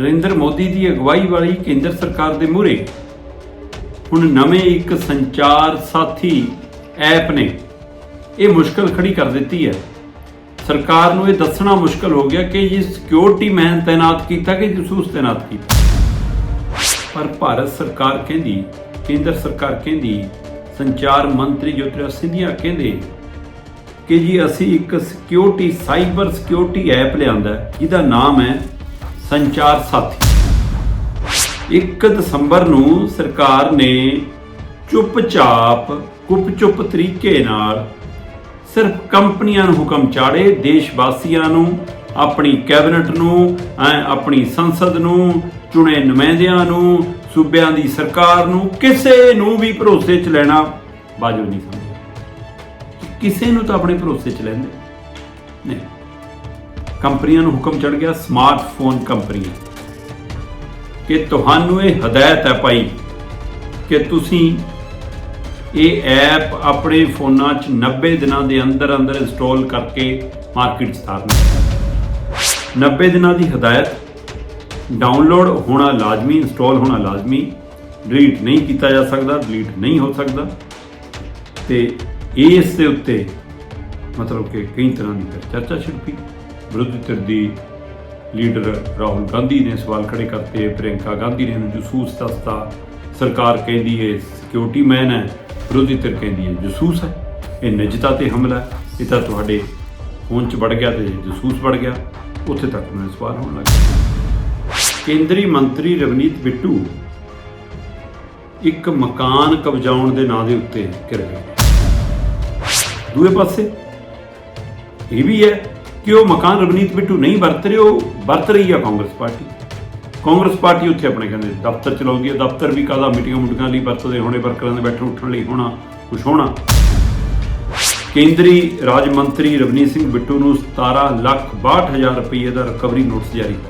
ਨਰਿੰਦਰ ਮੋਦੀ ਦੀ ਅਗਵਾਈ ਵਾਲੀ ਕੇਂਦਰ ਸਰਕਾਰ ਦੇ ਮੂਹਰੇ ਹੁਣ ਨਵੇਂ ਇੱਕ ਸੰਚਾਰ ਸਾਥੀ ਐਪ ਨੇ ਇਹ ਮੁਸ਼ਕਲ ਖੜੀ ਕਰ ਦਿੱਤੀ ਹੈ। ਸਰਕਾਰ ਨੂੰ ਇਹ ਦੱਸਣਾ ਮੁਸ਼ਕਲ ਹੋ ਗਿਆ ਕਿ ਇਹ ਸਿਕਿਉਰਿਟੀ ਮੈਨ ਤਾਇਨਾਤ ਕੀਤਾ ਕਿ ਜਸੂਸ ਤਾਇਨਾਤ ਕੀਤਾ? ਪਰ ਭਾਰਤ ਸਰਕਾਰ ਕਹਿੰਦੀ, ਕੇਂਦਰ ਸਰਕਾਰ ਕਹਿੰਦੀ, ਸੰਚਾਰ ਮੰਤਰੀ ਜੋਤਿਰਾਜ ਸਿੰਧੀਆ ਕਹਿੰਦੇ ਕਿ ਜੀ ਅਸੀਂ ਇੱਕ ਸਿਕਿਉਰਿਟੀ ਸਾਈਬਰ ਸਿਕਿਉਰਿਟੀ ਐਪ ਲਿਆਂਦਾ ਜਿਹਦਾ ਨਾਮ ਹੈ ਸੰਚਾਰ ਸਾਥੀ। 1 ਦਸੰਬਰ ਨੂੰ ਸਰਕਾਰ ਨੇ ਚੁੱਪਚਾਪ, ਗੁਪਚੁੱਪ ਤਰੀਕੇ ਨਾਲ ਸਿਰਫ ਕੰਪਨੀਆਂ ਨੂੰ ਹੁਕਮ ਚਾੜੇ ਦੇਸ਼ ਵਾਸੀਆਂ ਨੂੰ, ਆਪਣੀ ਕੈਬਨਿਟ ਨੂੰ, ਐਂ ਆਪਣੀ ਸੰਸਦ ਨੂੰ, ਚੁਣੇ ਨੁਮਾਇੰਦਿਆਂ ਨੂੰ, ਸੂਬਿਆਂ ਦੀ ਸਰਕਾਰ ਨੂੰ ਕਿਸੇ ਨੂੰ ਵੀ ਭਰੋਸੇ 'ਚ ਲੈਣਾ ਵਾਜਬ ਨਹੀਂ ਸਮਝਿਆ ਕਿਸੇ ਨੂੰ ਤਾਂ ਆਪਣੇ ਭਰੋਸੇ 'ਚ ਲੈਂਦੇ? ਨਹੀਂ। ਕੰਪਨੀਆਂ ਨੂੰ ਹੁਕਮ ਚੜ ਗਿਆ ਸਮਾਰਟਫੋਨ ਕੰਪਨੀਆਂ। ਕਿ ਤੁਹਾਨੂੰ ਇਹ ਹਦਾਇਤ ਹੈ ਭਾਈ ਕਿ ਤੁਸੀਂ ਇਹ ਐਪ ਆਪਣੇ ਫੋਨਾਂ 'ਚ 90 ਦਿਨਾਂ ਦੇ ਅੰਦਰ ਅੰਦਰ ਇੰਸਟਾਲ ਕਰਕੇ ਮਾਰਕੀਟ 'ਚ ਤਾਰਨਾ 90 ਦਿਨਾਂ ਦੀ ਹਦਾਇਤ ਡਾਊਨਲੋਡ ਹੋਣਾ ਲਾਜ਼ਮੀ ਇੰਸਟਾਲ ਹੋਣਾ ਲਾਜ਼ਮੀ ਡਿਲੀਟ ਨਹੀਂ ਕੀਤਾ ਜਾ ਸਕਦਾ ਡਿਲੀਟ ਨਹੀਂ ਹੋ ਸਕਦਾ। ਤੇ ਇਸ ਦੇ ਉੱਤੇ ਮਤਲਬ ਕਿ ਕਈ ਤਰ੍ਹਾਂ ਦੀ ਫਿਰ ਚਰਚਾ ਸ਼ੁਰੂ ਹੋਈ ਵਿਰੋਧੀ ਧਿਰ ਦੀ ਲੀਡਰ ਰਾਹੁਲ ਗਾਂਧੀ ਨੇ ਸਵਾਲ ਖੜੇ ਕਰਤੇ। ਪ੍ਰਿਯੰਕਾ ਗਾਂਧੀ ਨੇ ਇਹਨੂੰ ਜਸੂਸ ਦੱਸਤਾ। ਸਰਕਾਰ ਕਹਿੰਦੀ ਹੈ ਸਿਕਿਉਰਿਟੀ ਮੈਨ ਹੈ, ਵਿਰੋਧੀ ਧਿਰ ਕਹਿੰਦੀ ਹੈ, ਜਸੂਸ ਹੈ। ਇਹ ਨਿਜਤਾ ਤੇ ਹਮਲਾ ਇਹ ਤਾਂ ਤੁਹਾਡੇ ਫੋਨ 'ਚ ਵੜ ਗਿਆ ਤੇ ਜਸੂਸ ਵੜ ਗਿਆ। ਉੱਥੇ ਤੱਕ ਮੈਂ ਸਵਾਲ ਹੋਣ ਲੱਗਾ ਕੇਂਦਰੀ ਮੰਤਰੀ ਰਵਨੀਤ ਬਿੱਟੂ ਇੱਕ ਮਕਾਨ ਕਬਜ਼ਾਉਣ ਦੇ ਨਾਂ ਦੇ ਉੱਤੇ ਘਿਰ ਗਏ ਦੂਏ ਪਾਸੇ ਇਹ ਵੀ ਹੈ ਕਿ ਉਹ ਮਕਾਨ ਰਵਨੀਤ ਬਿੱਟੂ ਨਹੀਂ ਵਰਤ ਰਹੇ, ਉਹ ਵਰਤ ਰਹੀ ਆ ਕਾਂਗਰਸ ਪਾਰਟੀ। ਕਾਂਗਰਸ ਪਾਰਟੀ ਉੱਥੇ ਆਪਣੇ ਕਹਿੰਦੇ ਦਫ਼ਤਰ ਚਲਾਉਂਦੀ ਹੈ ਦਫ਼ਤਰ ਵੀ ਕਾਹਦਾ ਮੀਟਿੰਗਾਂ ਮੁਟਿੰਗਾਂ ਲਈ ਵਰਤਦੇ ਹੋਣੇ, ਵਰਕਰਾਂ ਦੇ ਬੈਠਣ ਉੱਠਣ ਲਈ ਹੋਣਾ, ਕੁਛ ਹੋਣਾ। ਕੇਂਦਰੀ ਰਾਜ ਮੰਤਰੀ ਰਵਨੀਤ ਸਿੰਘ ਬਿੱਟੂ ਨੂੰ 17 ਲੱਖ 62 ਹਜ਼ਾਰ ਰੁਪਏ ਦਾ ਰਿਕਵਰੀ ਨੋਟਿਸ ਜਾਰੀ। ਹੋਇਆ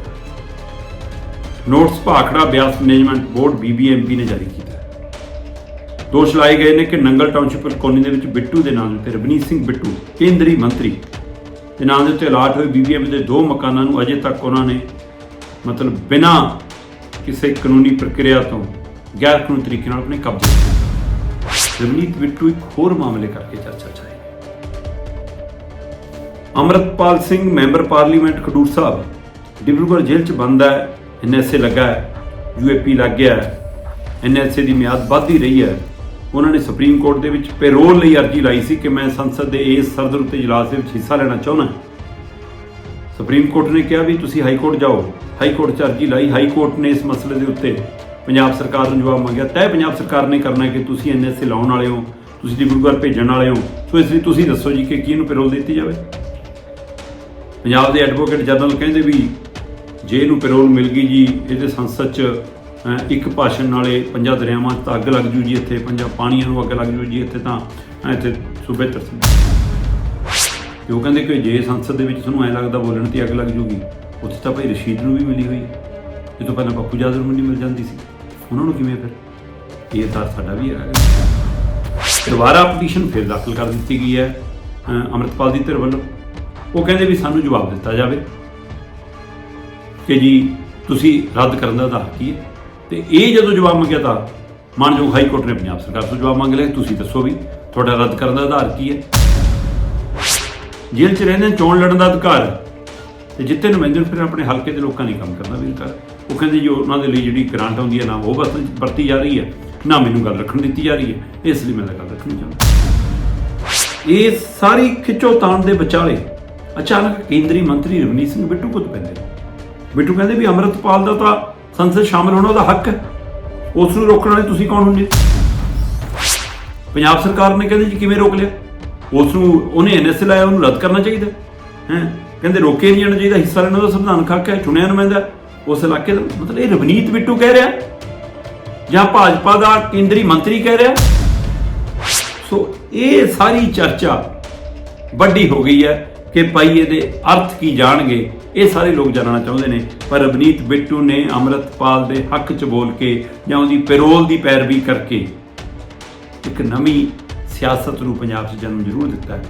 notice Bhakra Beas management board BBMP ਨੇ ਜਾਰੀ ਕੀਤਾ। ਦੋਸ਼ ਲਾਏ ਗਏ ਨੇ ਕਿ ਨੰਗਲ ਟਾਊਨਸ਼ਿਪ ਕਲੋਨੀ ਦੇ ਵਿੱਚ ਬਿੱਟੂ ਦੇ ਨਾਮ ਤੇ ਰਵਨੀਤ ਸਿੰਘ ਬਿੱਟੂ ਕੇਂਦਰੀ ਮੰਤਰੀ ਦੇ ਨਾਂ ਦੇ ਉੱਤੇ ਅਲਾਟ ਹੋਏ ਬੀਬੀਐਮ ਦੇ ਦੋ ਮਕਾਨਾਂ ਨੂੰ ਅਜੇ ਤੱਕ ਉਹਨਾਂ ਨੇ ਮਤਲਬ ਬਿਨਾਂ ਕਿਸੇ ਕਾਨੂੰਨੀ ਪ੍ਰਕਿਰਿਆ ਤੋਂ ਗੈਰ ਕਾਨੂੰਨੀ ਤਰੀਕੇ ਨਾਲ ਆਪਣੇ ਕਬਜ਼ੇ ਕੀਤਾ ਰਵਨੀਤ ਬਿੱਟੂ ਇੱਕ ਹੋਰ ਮਾਮਲੇ ਕਰਕੇ ਚਰਚਾ ਚ ਆਏ। Amritpal Singh, member parliament, Khadoor Sahib. Dibrugarh ਜੇਲ੍ਹ ਚ ਬੰਦ ਹੈ ਐਨਐਸਏ ਲੱਗਾ ਹੈ ਯੂਏਪੀ ਲੱਗ ਗਿਆ ਹੈ। ਐਨਐਸਏ ਦੀ ਮਿਆਦ ਵੱਧਦੀ ਰਹੀ ਹੈ। ਉਹਨਾਂ ਨੇ ਸੁਪਰੀਮ ਕੋਰਟ ਦੇ ਵਿੱਚ ਪੈਰੋਲ ਲਈ ਅਰਜ਼ੀ ਲਾਈ ਸੀ ਕਿ ਮੈਂ ਸੰਸਦ ਦੇ ਇਸ ਸਰਦਰ ਉੱਤੇ ਇਜਲਾਸ ਦੇ ਵਿੱਚ ਹਿੱਸਾ ਲੈਣਾ ਚਾਹੁੰਦਾ ਸੁਪਰੀਮ ਕੋਰਟ ਨੇ ਕਿਹਾ ਵੀ ਤੁਸੀਂ ਹਾਈ ਕੋਰਟ ਜਾਓ। ਹਾਈ ਕੋਰਟ 'ਚ ਅਰਜ਼ੀ ਲਾਈ। ਹਾਈ ਕੋਰਟ ਨੇ ਇਸ ਮਸਲੇ ਦੇ ਉੱਤੇ ਪੰਜਾਬ ਸਰਕਾਰ ਨੂੰ ਜਵਾਬ ਮੰਗਿਆ। ਤੈ ਪੰਜਾਬ ਸਰਕਾਰ ਨੇ ਕਰਨਾ ਕਿ ਤੁਸੀਂ ਐਨਐਸਏ ਲਾਉਣ ਵਾਲੇ ਹੋ, ਤੁਸੀਂ ਡਿਬਰੂਗੜ੍ਹ ਭੇਜਣ ਵਾਲੇ ਹੋ। ਸੋ ਇਸ ਲਈ ਤੁਸੀਂ ਦੱਸੋ ਜੀ ਕਿ ਕਿਹਨੂੰ ਪੈਰੋਲ ਦਿੱਤੀ ਜਾਵੇ? ਪੰਜਾਬ ਦੇ ਐਡਵੋਕੇਟ ਜਨਰਲ ਕਹਿੰਦੇ ਵੀ ਜੇ ਇਹਨੂੰ ਪੈਰੋਲ ਮਿਲ ਗਈ ਜੀ, ਇਹਦੇ ਸੰਸਦ 'ਚ ਇੱਕ ਭਾਸ਼ਣ ਨਾਲੇ ਪੰਜਾਂ ਦਰਿਆਵਾਂ 'ਚ ਤਾਂ ਅੱਗ ਲੱਗ ਜੂ ਜੀ ਇੱਥੇ ਪੰਜਾਂ ਪਾਣੀਆਂ ਨੂੰ ਅੱਗ ਲੱਗ ਜੂ ਜੀ ਇੱਥੇ ਤਾਂ ਇੱਥੇ ਸੂਬੇ ਤਰਸ ਤੇ ਉਹ ਕਹਿੰਦੇ ਕਿ ਜੇ ਸੰਸਦ ਦੇ ਵਿੱਚ ਤੁਹਾਨੂੰ ਐਂ ਲੱਗਦਾ ਬੋਲਣ ਤੇ ਅੱਗ ਲੱਗ ਜੂਗੀ ਉੱਥੇ ਤਾਂ ਭਾਈ ਰਸ਼ੀਦ ਨੂੰ ਵੀ ਮਿਲੀ ਹੋਈ ਹੈ ਇਹ ਤੋਂ ਪਹਿਲਾਂ ਪੱਪੂ ਜਾਦਰ ਨੂੰ ਨਹੀਂ ਮਿਲ ਜਾਂਦੀ ਸੀ। ਉਹਨਾਂ ਨੂੰ ਕਿਵੇਂ ਫਿਰ? ਇਹ ਤਾਂ ਸਾਡਾ ਵੀ ਹੈ ਦੁਬਾਰਾ ਪਟੀਸ਼ਨ ਫਿਰ ਦਾਖਲ ਕਰ ਦਿੱਤੀ ਗਈ ਹੈ ਅਹ, ਅੰਮ੍ਰਿਤਪਾਲ ਦੀ ਧਿਰ ਵੱਲੋਂ। ਉਹ ਕਹਿੰਦੇ ਵੀ ਸਾਨੂੰ ਜਵਾਬ ਦਿੱਤਾ ਜਾਵੇ ਕਿ ਜੀ ਤੁਸੀਂ ਰੱਦ ਕਰਨ ਦਾ ਆਧਾਰ ਕੀ ਹੈ? ਤੇ ਇਹ ਜਦੋਂ ਜਵਾਬ ਮੰਗਿਆ ਤਾਂ ਮਾਨਯੋਗ ਹਾਈ ਕੋਰਟ ਨੇ ਪੰਜਾਬ ਸਰਕਾਰ ਤੋਂ ਜਵਾਬ ਮੰਗ ਲਿਆ। ਤੁਸੀਂ ਦੱਸੋ ਵੀ ਤੁਹਾਡਾ ਰੱਦ ਕਰਨ ਦਾ ਆਧਾਰ ਕੀ ਹੈ? ਜੇਲ੍ਹ 'ਚ ਰਹਿੰਦੇ ਚੋਣ ਲੜਨ ਦਾ ਅਧਿਕਾਰ ਹੈ। ਤੇ ਜਿੱਤੇ ਨੁਮਾਇੰਦੇ ਫਿਰ ਆਪਣੇ ਹਲਕੇ ਦੇ ਲੋਕਾਂ ਨੇ ਕੰਮ ਕਰਨਾ ਵੀ ਕਰ ਉਹ ਕਹਿੰਦੇ ਜੀ ਉਹਨਾਂ ਦੇ ਲਈ ਜਿਹੜੀ ਗ੍ਰਾਂਟ ਆਉਂਦੀ ਹੈ ਨਾ ਉਹ ਬਸ ਵਰਤੀ ਜਾ ਰਹੀ ਹੈ, ਨਾ ਮੈਨੂੰ ਗੱਲ ਰੱਖਣ ਦਿੱਤੀ ਜਾ ਰਹੀ ਹੈ। ਇਸ ਲਈ ਮੈਂ ਤਾਂ ਗੱਲ ਰੱਖਣੀ ਚਾਹੁੰਦਾ। ਇਹ ਸਾਰੀ ਖਿੱਚੋਤਾਣ ਦੇ ਵਿਚਾਲੇ ਅਚਾਨਕ ਕੇਂਦਰੀ ਮੰਤਰੀ ਰਵਨੀਤ ਸਿੰਘ ਬਿੱਟੂ ਕੁੱਦ ਪੈਂਦੇ ਬਿੱਟੂ ਕਹਿੰਦੇ ਵੀ ਅੰਮ੍ਰਿਤਪਾਲ ਦਾ ਤਾਂ ਸੰਸਦ ਸ਼ਾਮਲ ਹੋਣਾ ਉਹਦਾ ਹੱਕ ਹੈ। ਉਸ ਨੂੰ ਰੋਕਣ ਵਾਲੇ ਤੁਸੀਂ ਕੌਣ ਹੁੰਦੇ? ਪੰਜਾਬ ਸਰਕਾਰ ਨੇ ਕਹਿੰਦੇ ਜੀ ਕਿਵੇਂ ਰੋਕ ਲਿਆ? ਉਸ ਨੂੰ, ਉਹਨੇ ਐਨਐਸਏ ਲਾਇਆ, ਉਹਨੂੰ ਰੱਦ ਕਰਨਾ ਚਾਹੀਦਾ ਹੈ। ਕਹਿੰਦੇ ਰੋਕੇ ਨਹੀਂ ਜਾਣਾ ਚਾਹੀਦਾ, ਹਿੱਸਾ ਲੈਣ ਦਾ ਸੰਵਿਧਾਨ ਹੱਕ ਹੈ ਚੁਣਿਆ ਨੁਮਾਇੰਦਾ ਉਸ ਇਲਾਕੇ ਦਾ ਮਤਲਬ ਇਹ ਰਵਨੀਤ ਬਿੱਟੂ ਕਹਿ ਰਿਹਾ ਜਾਂ ਭਾਜਪਾ ਦਾ ਕੇਂਦਰੀ ਮੰਤਰੀ ਕਹਿ ਰਿਹਾ ਸੋ ਇਹ ਸਾਰੀ ਚਰਚਾ ਵੱਡੀ ਹੋ ਗਈ ਹੈ। ਕਿ ਭਾਈ ਇਹਦੇ ਅਰਥ ਕੀ ਜਾਣਗੇ, ਇਹ ਸਾਰੇ ਲੋਕ ਜਾਣਨਾ ਚਾਹੁੰਦੇ ਨੇ। ਪਰ ਰਵਨੀਤ ਬਿੱਟੂ ਨੇ ਅੰਮ੍ਰਿਤਪਾਲ ਦੇ ਹੱਕ 'ਚ ਬੋਲ ਕੇ ਜਾਂ ਉਹਦੀ ਪੈਰੋਲ ਦੀ ਪੈਰਵੀ ਕਰਕੇ ਇੱਕ ਨਵੀਂ ਸਿਆਸਤ ਨੂੰ ਪੰਜਾਬ 'ਚ ਜਨਮ ਜ਼ਰੂਰ ਦਿੱਤਾ ਹੈ।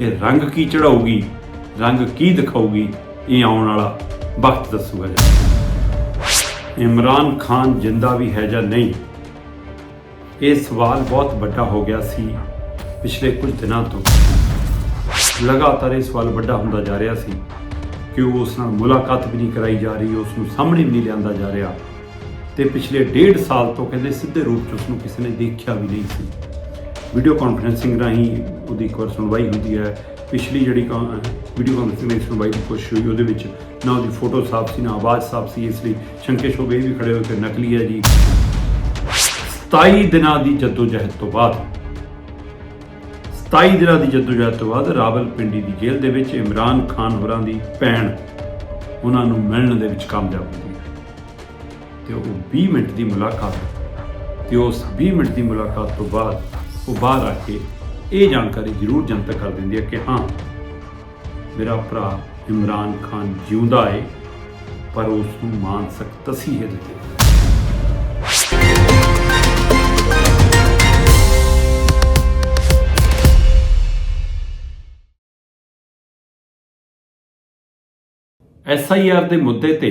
ਇਹ ਰੰਗ ਕੀ ਚੜਾਊਗੀ ਰੰਗ ਕੀ ਦਿਖਾਊਗੀ, ਇਹ ਆਉਣ ਵਾਲਾ ਵਕਤ ਦੱਸੂਗਾ ਜੀ ਇਮਰਾਨ ਖਾਨ ਜਿੰਦਾ ਵੀ ਹੈ ਜਾਂ ਨਹੀਂ, ਇਹ ਸਵਾਲ ਬਹੁਤ ਵੱਡਾ ਹੋ ਗਿਆ ਸੀ ਪਿਛਲੇ ਕੁਝ ਦਿਨਾਂ ਤੋਂ। ਲਗਾਤਾਰ ਇਹ ਸਵਾਲ ਵੱਡਾ ਹੁੰਦਾ ਜਾ ਰਿਹਾ ਸੀ ਕਿ ਉਹ ਉਸ ਨਾਲ ਮੁਲਾਕਾਤ ਵੀ ਨਹੀਂ ਕਰਾਈ ਜਾ ਰਹੀ, ਉਸ ਨੂੰ ਸਾਹਮਣੇ ਵੀ ਨਹੀਂ ਲਿਆਂਦਾ ਜਾ ਰਿਹਾ। ਤੇ ਪਿਛਲੇ ਡੇਢ ਸਾਲ ਤੋਂ ਕਹਿੰਦੇ ਸਿੱਧੇ ਰੂਪ 'ਚ ਉਸ ਨੂੰ ਕਿਸੇ ਨੇ ਦੇਖਿਆ ਵੀ ਨਹੀਂ ਸੀ। ਵੀਡੀਓ ਕਾਨਫਰੈਂਸਿੰਗ ਰਾਹੀਂ ਉਹਦੀ ਇੱਕ ਵਾਰ ਸੁਣਵਾਈ ਹੁੰਦੀ ਹੈ। ਪਿਛਲੀ ਜਿਹੜੀ ਵੀਡੀਓ ਕਾਨਫਰੈਂਸਿੰਗ ਦੀ ਸੁਣਵਾਈ ਦੀ ਕੋਸ਼ਿਸ਼ ਹੋਈ, ਉਹਦੇ ਵਿੱਚ ਨਾ ਉਹਦੀ ਫੋਟੋ ਸਾਫ਼ ਸੀ, ਨਾ ਆਵਾਜ਼ ਸਾਫ਼ ਸੀ, ਇਸ ਲਈ ਸ਼ੰਕੇ ਸ਼ੋਬੇ ਵੀ ਖੜੇ ਹੋ ਕੇ ਨਕਲੀ ਹੈ ਜੀ। 27 ਦਿਨਾਂ ਦੀ ਜਦੋਜਹਿਦ ਤੋਂ ਬਾਅਦ 27 ਦਿਨਾਂ ਦੀ ਜਦੋਜਹਿਦ ਤੋਂ ਬਾਅਦ ਰਾਵਲਪਿੰਡੀ ਦੀ ਜੇਲ੍ਹ ਦੇ ਵਿੱਚ ਇਮਰਾਨ ਖਾਨ ਹੋਰਾਂ ਦੀ ਭੈਣ ਉਹਨਾਂ ਨੂੰ ਮਿਲਣ ਦੇ ਵਿੱਚ ਕਾਮਯਾਬ ਹੁੰਦੀ ਹੈ ਤੇ ਉਹ 20 ਮਿੰਟ ਦੀ ਮੁਲਾਕਾਤ, ਤੇ ਉਸ 20 ਮਿੰਟ ਦੀ ਮੁਲਾਕਾਤ ਤੋਂ ਬਾਅਦ ਉਹ ਬਾਹਰ ਆ ਕੇ ਇਹ ਜਾਣਕਾਰੀ ਜ਼ਰੂਰ ਜਨਤਕ ਕਰ ਦਿੰਦੀ ਹੈ ਕਿ ਹਾਂ, ਮੇਰਾ ਭਰਾ ਇਮਰਾਨ ਖਾਨ ਜਿਉਂਦਾ ਹੈ ਪਰ ਉਸ ਨੂੰ ਮਾਨਸਿਕ ਤਸੀਹੇ ਦਿੱਤੇ ਐਸਆਈਆਰ ਦੇ ਮੁੱਦੇ ਤੇ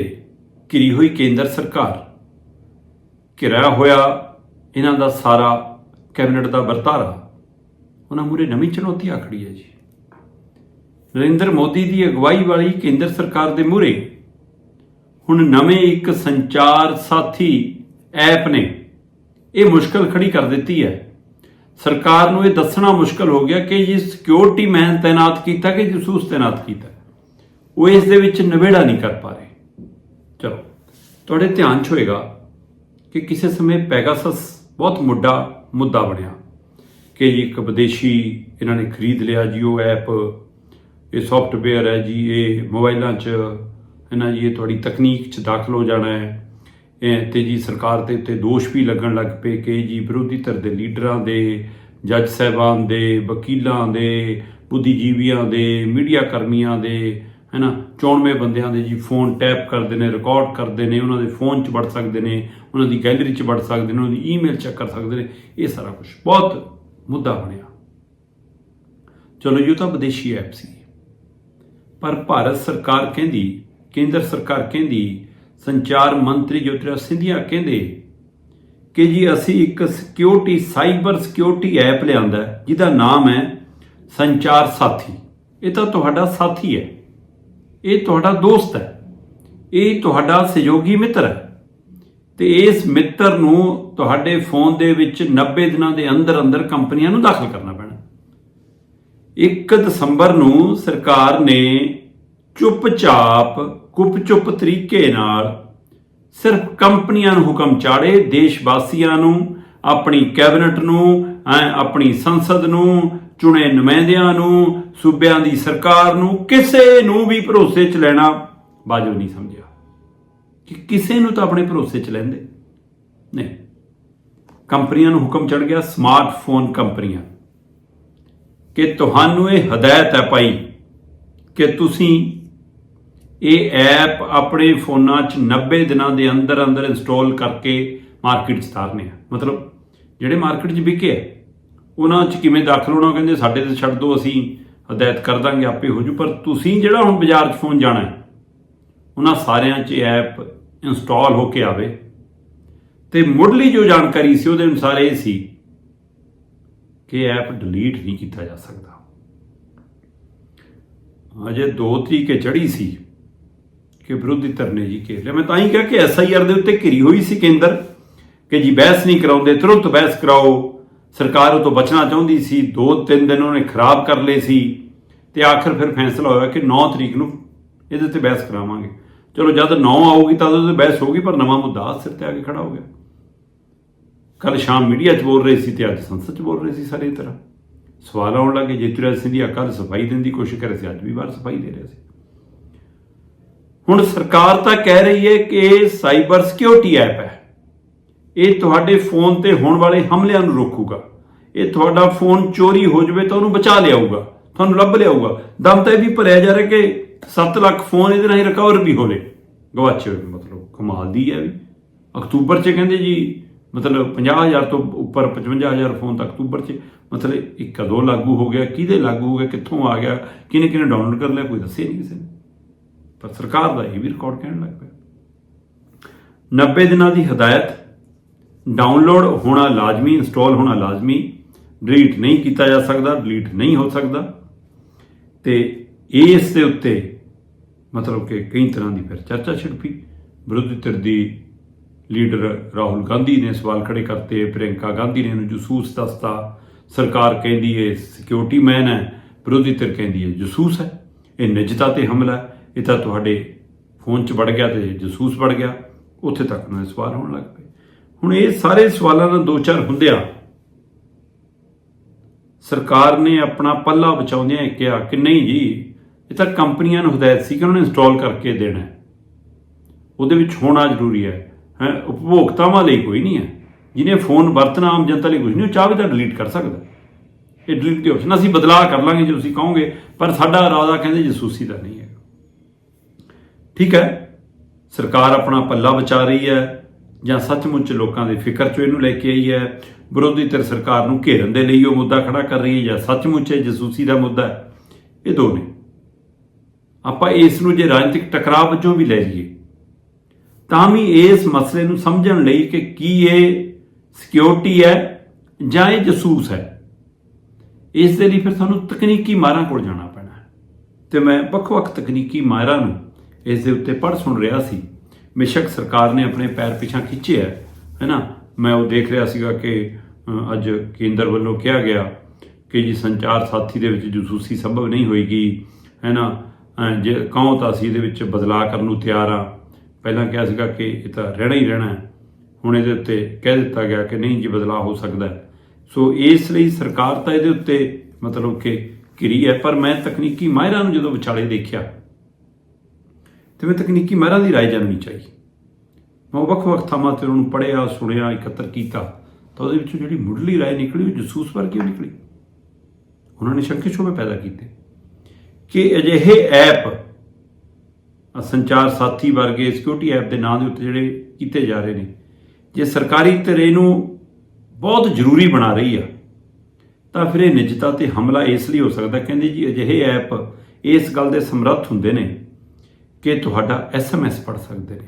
ਘਿਰੀ ਹੋਈ ਕੇਂਦਰ ਸਰਕਾਰ। ਘਿਰਿਆ ਹੋਇਆ ਇਹਨਾਂ ਦਾ ਸਾਰਾ ਕੈਬਨਿਟ ਦਾ ਵਰਤਾਰਾ, ਉਹਨਾਂ ਮੂਰੇ ਨਵੀਂ ਚੁਣੌਤੀ ਆ ਖੜੀ ਹੈ ਜੀ। ਨਰਿੰਦਰ ਮੋਦੀ ਦੀ ਅਗਵਾਈ ਵਾਲੀ ਕੇਂਦਰ ਸਰਕਾਰ ਦੇ ਮੂਰੇ ਹੁਣ ਨਵੇਂ ਇੱਕ ਸੰਚਾਰ ਸਾਥੀ ਐਪ ਨੇ ਇਹ ਮੁਸ਼ਕਲ ਖੜੀ ਕਰ ਦਿੱਤੀ ਹੈ। ਸਰਕਾਰ ਨੂੰ ਇਹ ਦੱਸਣਾ ਮੁਸ਼ਕਲ ਹੋ ਗਿਆ ਕਿ ਜੀ ਸਿਕਿਉਰਿਟੀ ਮੈਨ ਤਾਇਨਾਤ ਕੀਤਾ ਕਿ ਜਸੂਸ ਤਾਇਨਾਤ ਕੀਤਾ। ਉਹ ਇਸ ਦੇ ਵਿੱਚ ਨਵੇੜਾ ਨਹੀਂ ਕਰ ਪਾ ਰਹੇ। ਚਲੋ, ਤੁਹਾਡੇ ਧਿਆਨ 'ਚ ਹੋਏਗਾ ਕਿ ਕਿਸੇ ਸਮੇਂ ਪੈਗਾਸਸ ਬਹੁਤ ਮੁੱਢਾ ਮੁੱਦਾ ਬਣਿਆ ਕਿ ਜੀ ਇੱਕ ਵਿਦੇਸ਼ੀ ਇਹਨਾਂ ਨੇ ਖਰੀਦ ਲਿਆ ਜੀ ਉਹ ਐਪ, ਇਹ ਸੌਫਟਵੇਅਰ ਹੈ ਜੀ, ਇਹ ਮੋਬਾਈਲਾਂ 'ਚ ਇਹਨਾਂ ਜੀ ਇਹ ਤੁਹਾਡੀ ਤਕਨੀਕ 'ਚ ਦਾਖਲ ਹੋ ਜਾਣਾ ਹੈ। ਇਹ ਤੇ ਜੀ ਸਰਕਾਰ ਦੇ ਉੱਤੇ ਦੋਸ਼ ਵੀ ਲੱਗਣ ਲੱਗ ਪਏ ਕਿ ਜੀ ਵਿਰੋਧੀ ਧਿਰ ਦੇ ਲੀਡਰਾਂ ਦੇ, ਜੱਜ ਸਾਹਿਬਾਨ ਦੇ, ਵਕੀਲਾਂ ਦੇ, ਬੁੱਧੀਜੀਵੀਆਂ ਦੇ, ਮੀਡੀਆ ਕਰਮੀਆਂ ਦੇ ਹੈਨਾ? 94 ਬੰਦਿਆਂ ਦੇ ਜੀ ਫੋਨ ਟੈਪ ਕਰਦੇ ਨੇ ਰਿਕਾਰਡ ਕਰਦੇ ਨੇ, ਉਹਨਾਂ ਦੇ ਫੋਨ 'ਚ ਵੜ ਸਕਦੇ ਨੇ, ਉਹਨਾਂ ਦੀ ਗੈਲਰੀ 'ਚ ਵੜ ਸਕਦੇ ਨੇ, ਉਹਨਾਂ ਦੀ ਈਮੇਲ ਚੈੱਕ ਕਰ ਸਕਦੇ ਨੇ, ਇਹ ਸਾਰਾ ਕੁਝ ਬਹੁਤ ਮੁੱਦਾ ਬਣਿਆ। ਚਲੋ ਇਹ ਤਾਂ ਵਿਦੇਸ਼ੀ ਐਪ ਸੀ। ਪਰ ਭਾਰਤ ਸਰਕਾਰ ਕਹਿੰਦੀ, ਕੇਂਦਰ ਸਰਕਾਰ ਕਹਿੰਦੀ, ਸੰਚਾਰ ਮੰਤਰੀ ਜੋਤਿਰਾ ਸਿੰਧੀਆ ਕਹਿੰਦੇ ਕਿ ਜੀ ਅਸੀਂ ਇੱਕ ਸਿਕਿਉਰਿਟੀ ਸਾਈਬਰ ਸਿਕਿਉਰਿਟੀ ਐਪ ਲਿਆਂਦਾ ਜਿਹਦਾ ਨਾਮ ਹੈ ਸੰਚਾਰ ਸਾਥੀ। ਇਹ ਤਾਂ ਤੁਹਾਡਾ ਸਾਥੀ ਹੈ। ਇਹ ਤੁਹਾਡਾ ਦੋਸਤ ਹੈ। ਇਹ ਤੁਹਾਡਾ ਸਹਿਯੋਗੀ ਮਿੱਤਰ ਹੈ। ਤੇ ਇਸ ਮਿੱਤਰ ਨੂੰ ਤੁਹਾਡੇ ਫੋਨ ਦੇ ਵਿੱਚ 90 ਦਿਨਾਂ ਦੇ ਅੰਦਰ ਅੰਦਰ ਕੰਪਨੀਆਂ ਨੂੰ ਦਾਖਲ ਕਰਨਾ ਪੈਣਾ। 1 ਦਸੰਬਰ ਨੂੰ ਸਰਕਾਰ ਨੇ ਚੁੱਪਚਾਪ, ਗੁਪਚੁੱਪ ਤਰੀਕੇ ਨਾਲ ਸਿਰਫ ਕੰਪਨੀਆਂ ਨੂੰ ਹੁਕਮ ਚਾੜੇ ਦੇਸ਼ ਵਾਸੀਆਂ ਨੂੰ, ਆਪਣੀ ਕੈਬਨਿਟ ਨੂੰ, ਐਂ ਆਪਣੀ ਸੰਸਦ ਨੂੰ ਚੁਣੇ ਨੁਮਾਇੰਦਿਆਂ ਨੂੰ, ਸੂਬਿਆਂ ਦੀ ਸਰਕਾਰ ਨੂੰ, ਕਿਸੇ ਨੂੰ ਵੀ ਭਰੋਸੇ 'ਚ ਲੈਣਾ ਵਾਜਬ ਨਹੀਂ ਸਮਝਿਆ। ਕਿ ਕਿਸੇ ਨੂੰ ਤਾਂ ਆਪਣੇ ਭਰੋਸੇ 'ਚ ਲੈਂਦੇ। ਨਹੀਂ। ਕੰਪਨੀਆਂ ਨੂੰ ਹੁਕਮ ਚੜ ਗਿਆ, ਸਮਾਰਟਫੋਨ ਕੰਪਨੀਆਂ। ਕਿ ਤੁਹਾਨੂੰ ਇਹ ਹਦਾਇਤ ਹੈ ਭਾਈ ਕਿ ਤੁਸੀਂ ਇਹ ਐਪ ਆਪਣੇ ਫੋਨਾਂ 'ਚ 90 ਦਿਨਾਂ ਦੇ ਅੰਦਰ ਅੰਦਰ ਇੰਸਟਾਲ ਕਰਕੇ ਮਾਰਕੀਟ 'ਚ ਤਾਰਨੇ ਆ। ਮਤਲਬ ਜਿਹੜੇ ਮਾਰਕੀਟ 'ਚ ਵਿਕੇ ਆ ਉਹਨਾਂ 'ਚ ਕਿਵੇਂ ਦਾਖਲ ਹੋਣਾ ਕਹਿੰਦੇ ਸਾਡੇ ਤੇ ਛੱਡ ਦਿਓ, ਅਸੀਂ ਹਦਾਇਤ ਕਰ ਦਾਂਗੇ, ਆਪੇ ਹੋ ਜੂ। ਪਰ ਤੁਸੀਂ ਜਿਹੜਾ ਹੁਣ ਬਾਜ਼ਾਰ 'ਚ ਫੋਨ ਜਾਣਾ ਉਹਨਾਂ ਸਾਰਿਆਂ 'ਚ ਐਪ ਇੰਸਟਾਲ ਹੋ ਕੇ ਆਵੇ। ਤੇ ਮੁੱਢਲੀ ਜੋ ਜਾਣਕਾਰੀ ਸੀ, ਉਹਦੇ ਅਨੁਸਾਰ ਇਹ ਸੀ ਕਿ ਐਪ ਡਿਲੀਟ ਨਹੀਂ ਕੀਤਾ ਜਾ ਸਕਦਾ। ਅਜੇ ਦੋ ਤਰੀਕੇ ਚੜੀ ਸੀ ਕਿ ਵਿਰੋਧੀ ਧਰਨੇ ਜੀ ਘੇਰ ਲਿਆ। ਮੈਂ ਤਾਂ ਹੀ ਕਿਹਾ ਕਿ ਐਸਆਈਆਰ ਦੇ ਉੱਤੇ ਘਿਰੀ ਹੋਈ ਸੀ ਕੇਂਦਰ, ਕਿ ਜੀ ਬਹਿਸ ਨਹੀਂ ਕਰਾਉਂਦੇ, ਤੁਰੰਤ ਬਹਿਸ ਕਰਾਓ। ਸਰਕਾਰ ਉਹ ਤੋਂ ਬਚਣਾ ਚਾਹੁੰਦੀ ਸੀ, ਦੋ ਤਿੰਨ ਦਿਨ ਉਹਨੇ ਖਰਾਬ ਕਰ ਲਏ ਸੀ, ਤੇ ਆਖਰ ਫਿਰ ਫੈਸਲਾ ਹੋਇਆ ਕਿ 9 ਤਰੀਕ ਨੂੰ ਇਹਦੇ 'ਤੇ ਬਹਿਸ ਕਰਾਵਾਂਗੇ। ਚਲੋ ਜਦ 9 ਆਊਗੀ ਤਦ ਉਹਦੇ ਬਹਿਸ ਹੋਊਗੀ, ਪਰ ਨਵਾਂ ਮੁੱਦਾ ਸਿਰ ਤੇ ਆ ਕੇ ਖੜਾ ਹੋ ਗਿਆ। ਕੱਲ ਸ਼ਾਮ ਮੀਡੀਆ 'ਚ ਬੋਲ ਰਹੇ ਸੀ ਤੇ ਅੱਜ ਸੰਸਦ 'ਚ ਬੋਲ ਰਹੇ ਸੀ ਸਾਰੇ ਤਰ੍ਹਾਂ। ਸਵਾਲ ਆਉਣ ਲੱਗੇ ਜੇਤੂਰਾਜ ਸਿੰਧੀਆ ਕੱਲ ਸਫ਼ਾਈ ਦੇਣ ਦੀ ਕੋਸ਼ਿਸ਼ ਕਰ ਰਿਹਾ ਸੀ, ਅੱਜ ਵੀ ਵਾਰ ਸਫ਼ਾਈ ਦੇ ਰਿਹਾ ਸੀ। ਹੁਣ ਸਰਕਾਰ ਤਾਂ ਕਹਿ ਰਹੀ ਹੈ ਕਿ ਸਾਈਬਰ ਸਿਕਿਉਰਿਟੀ ਐਪ ਹੈ। ਇਹ ਤੁਹਾਡੇ ਫੋਨ ਤੇ ਹੋਣ ਵਾਲੇ ਹਮਲਿਆਂ ਨੂੰ ਰੋਕੂਗਾ। ਇਹ ਤੁਹਾਡਾ ਫੋਨ ਚੋਰੀ ਹੋ ਜਾਵੇ ਤਾਂ ਉਹਨੂੰ ਬਚਾ ਲਿਆਊਗਾ, ਤੁਹਾਨੂੰ ਲੱਭ ਲਿਆਊਗਾ। ਦਮ ਤਾਂ ਇਹ ਵੀ ਭਰਿਆ ਜਾ ਰਿਹਾ ਕਿ 7 ਲੱਖ ਫੋਨ ਇਹਦੇ ਨਾਲ ਰਿਕਵਰ ਵੀ ਹੋਵੇ ਗਵਾਚੇ ਮਤਲਬ ਕਮਾਲ ਦੀ ਹੈ ਵੀ। ਅਕਤੂਬਰ 'ਚ ਕਹਿੰਦੇ ਜੀ, ਮਤਲਬ 50000 ਤੋਂ ਉੱਪਰ 55000 ਫੋਨ ਤੱਕ ਅਕਤੂਬਰ 'ਚ। ਮਤਲਬ ਇਹ ਕਦੋਂ ਲਾਗੂ ਹੋ ਗਿਆ, ਕਿਹਦੇ ਲਾਗੂ ਹੋ ਗਿਆ, ਕਿੱਥੋਂ ਆ ਗਿਆ, ਕਿਹਨੇ ਕਿਹਨੇ ਡਾਊਨਲੋਡ ਕਰ ਲਿਆ, ਕੋਈ ਦੱਸਿਆ ਨਹੀਂ ਕਿਸੇ ਨੇ। ਪਰ ਸਰਕਾਰ ਦਾ ਇਹ ਵੀ ਰਿਕਾਰਡ ਕਹਿਣ ਲੱਗ ਪਿਆ। 90 ਦਿਨਾਂ ਦੀ ਹਦਾਇਤ ਡਾਊਨਲੋਡ ਹੋਣਾ ਲਾਜ਼ਮੀ, ਇੰਸਟਾਲ ਹੋਣਾ ਲਾਜ਼ਮੀ, ਡਿਲੀਟ ਨਹੀਂ ਕੀਤਾ ਜਾ ਸਕਦਾ, ਡਿਲੀਟ ਨਹੀਂ ਹੋ ਸਕਦਾ। ਤੇ ਇਸ ਦੇ ਉੱਤੇ ਮਤਲਬ ਕਿ ਕਈ ਤਰ੍ਹਾਂ ਦੀ ਫਿਰ ਚਰਚਾ ਛਿੜਪੀ। ਵਿਰੋਧੀ ਧਿਰ ਦੀ ਲੀਡਰ ਰਾਹੁਲ ਗਾਂਧੀ ਨੇ ਸਵਾਲ ਖੜੇ ਕਰਤੇ, ਪ੍ਰਿਯੰਕਾ ਗਾਂਧੀ ਨੇ ਇਹਨੂੰ ਜਸੂਸ ਦੱਸਤਾ। ਸਰਕਾਰ ਕਹਿੰਦੀ ਹੈ ਸਿਕਿਉਰਿਟੀ ਮੈਨ ਹੈ, ਵਿਰੋਧੀ ਧਿਰ ਕਹਿੰਦੀ ਹੈ, ਜਸੂਸ ਹੈ। ਇਹ ਨਿੱਜਤਾ ਤੇ ਹਮਲਾ ਇਹ ਤਾਂ ਤੁਹਾਡੇ ਫੋਨ 'ਚ ਵੜ ਗਿਆ ਤੇ ਜਸੂਸ ਵੜ ਗਿਆ। ਉੱਥੇ ਤੱਕ ਨੂੰ ਇਹ ਸਵਾਲ ਹੋਣ ਲੱਗ ਪਏ ਹੁਣ ਇਹ ਸਾਰੇ ਸਵਾਲਾਂ ਦਾ ਦੋ ਚਾਰ ਹੁੰਦਿਆਂ ਸਰਕਾਰ ਨੇ ਆਪਣਾ ਪੱਲਾ ਬਚਾਉਂਦਿਆਂ ਕਿਹਾ ਕਿ ਨਹੀਂ ਜੀ, ਇਹ ਤਾਂ ਕੰਪਨੀਆਂ ਨੂੰ ਹਦਾਇਤ ਸੀ ਕਿ ਉਹਨਾਂ ਨੇ ਇੰਸਟਾਲ ਕਰਕੇ ਦੇਣਾ ਉਹਦੇ ਵਿੱਚ ਹੋਣਾ ਜ਼ਰੂਰੀ ਹੈ। ਹੈ, ਉਪਭੋਗਤਾਵਾਂ ਲਈ ਕੋਈ ਨਹੀਂ ਹੈ। ਜਿਹਨੇ ਫੋਨ ਵਰਤਣਾ, ਆਮ ਜਨਤਾ ਲਈ ਕੁਝ ਨਹੀਂ, ਉਹ ਚਾਹ ਵੀ ਤਾਂ ਡਿਲੀਟ ਕਰ ਸਕਦਾ। ਇਹ ਡਿਲੀਟ ਦੀ ਆਪਸ਼ਨ ਅਸੀਂ ਬਦਲਾਅ ਕਰ ਲਾਂਗੇ ਜੇ ਤੁਸੀਂ ਕਹੋਗੇ, ਪਰ ਸਾਡਾ ਇਰਾਦਾ ਕਹਿੰਦੇ ਜਸੂਸੀ ਦਾ ਨਹੀਂ ਹੈ। ਠੀਕ ਹੈ, ਸਰਕਾਰ ਆਪਣਾ ਪੱਲਾ ਬਚਾ ਰਹੀ ਹੈ। ਜਾਂ ਸੱਚਮੁੱਚ ਲੋਕਾਂ ਦੇ ਫਿਕਰ ਚੋਂ ਇਹਨੂੰ ਲੈ ਕੇ ਆਈ ਹੈ, ਵਿਰੋਧੀ ਧਿਰ ਸਰਕਾਰ ਨੂੰ ਘੇਰਨ ਦੇ ਲਈ ਉਹ ਮੁੱਦਾ ਖੜਾ ਕਰ ਰਹੀ ਹੈ ਜਾਂ ਸੱਚਮੁੱਚ ਇਹ ਜਸੂਸੀ ਦਾ ਮੁੱਦਾ ਹੈ? ਇਹ ਦੋ ਨੇ। ਆਪਾਂ ਇਸ ਨੂੰ ਜੇ ਰਾਜਨੀਤਿਕ ਟਕਰਾਅ ਵਜੋਂ ਵੀ ਲੈ ਲਈਏ, ਤਾਂ ਵੀ ਇਸ ਮਸਲੇ ਨੂੰ ਸਮਝਣ ਲਈ ਕਿ ਕੀ ਇਹ ਸਿਕਿਉਰਿਟੀ ਹੈ ਜਾਂ ਇਹ ਜਸੂਸ ਹੈ। ਇਸ ਦੇ ਲਈ ਫਿਰ ਸਾਨੂੰ ਤਕਨੀਕੀ ਮਾਹਿਰਾਂ ਕੋਲ ਜਾਣਾ ਪੈਣਾ ਹੈ। ਤੇ ਮੈਂ ਵੱਖ-ਵੱਖ ਤਕਨੀਕੀ ਮਾਹਿਰਾਂ ਨੂੰ ਇਸ ਦੇ ਉੱਤੇ ਪੜ੍ਹ ਸੁਣ ਰਿਹਾ ਸੀ। ਬੇਸ਼ੱਕ ਸਰਕਾਰ ਨੇ ਆਪਣੇ ਪੈਰ ਪਿਛਾਂ ਖਿੱਚੇ ਹੈ ਹੈਨਾ? ਮੈਂ ਉਹ ਦੇਖ ਰਿਹਾ ਸੀਗਾ ਕਿ ਅੱਜ ਕੇਂਦਰ ਵੱਲੋਂ ਕਿਹਾ ਗਿਆ ਕਿ ਜੀ ਸੰਚਾਰ ਸਾਥੀ ਦੇ ਵਿੱਚ ਜਸੂਸੀ ਸੰਭਵ ਨਹੀਂ ਹੋਏਗੀ ਹੈਨਾ? ਅ, ਜੇ ਕਹੋ ਤਾਂ ਅਸੀਂ ਇਹਦੇ ਵਿੱਚ ਬਦਲਾਅ ਕਰਨ ਨੂੰ ਤਿਆਰ ਆ। ਪਹਿਲਾਂ ਕਿਹਾ ਸੀਗਾ ਕਿ ਇਹ ਤਾਂ ਰਹਿਣਾ ਹੀ ਰਹਿਣਾ ਹੈ। ਹੁਣ ਇਹਦੇ ਉੱਤੇ ਕਹਿ ਦਿੱਤਾ ਗਿਆ ਕਿ ਨਹੀਂ ਜੀ ਬਦਲਾਅ ਹੋ ਸਕਦਾ ਹੈ। ਸੋ ਇਸ ਲਈ ਸਰਕਾਰ ਤਾਂ ਇਹਦੇ ਉੱਤੇ ਮਤਲਬ ਕਿ ਘਿਰੀ ਹੈ ਪਰ ਮੈਂ ਤਕਨੀਕੀ ਮਾਹਿਰਾਂ ਨੂੰ ਜਦੋਂ ਵਿਚਾਲੇ ਦੇਖਿਆ ਤੇ ਮੈਂ ਤਕਨੀਕੀ ਮਾਹਿਰਾਂ ਦੀ رائے ਜਾਣਨੀ ਚਾਹੀ ਮੈਂ ਵੱਖ-ਵੱਖ ਥਾਵਾਂ ਤੇ ਉਹਨਾਂ ਨੂੰ ਪੜ੍ਹਿਆ ਸੁਣਿਆ ਇਕੱਤਰ ਕੀਤਾ ਤਾਂ ਉਹਦੇ ਵਿੱਚੋਂ ਜਿਹੜੀ ਮੁੱਢਲੀ رائے ਨਿਕਲੀ ਉਹ ਜਸੂਸ ਵਰਗੀ ਓ ਨਿਕਲੀ ਉਹਨਾਂ ਨੇ ਸ਼ੰਕੇ ਸ਼ੋਭੇ ਪੈਦਾ ਕੀਤੇ ਕਿ ਅਜਿਹੇ ਐਪ ਆਹ ਸੰਚਾਰ ਸਾਥੀ ਵਰਗੇ ਸਿਕਿਉਰਿਟੀ ਐਪ ਦੇ ਨਾਂ ਦੇ ਉੱਤੇ ਜਿਹੜੇ ਕੀਤੇ ਜਾ ਰਹੇ ਨੇ ਜੇ ਸਰਕਾਰੀ ਧਿਰ ਇਹਨੂੰ ਬਹੁਤ ਜ਼ਰੂਰੀ ਬਣਾ ਰਹੀ ਆ ਤਾਂ ਫਿਰ ਇਹ ਨਿਜਤਾ ਤੇ ਹਮਲਾ ਇਸ ਲਈ ਹੋ ਸਕਦਾ ਕਹਿੰਦੇ ਜੀ ਅਜਿਹੇ ਐਪ ਇਸ ਗੱਲ ਦੇ ਸਮਰੱਥ ਹੁੰਦੇ ਨੇ ਕਿ ਤੁਹਾਡਾ ਐਸਐਮਐਸ ਪੜ ਸਕਦੇ ਨੇ।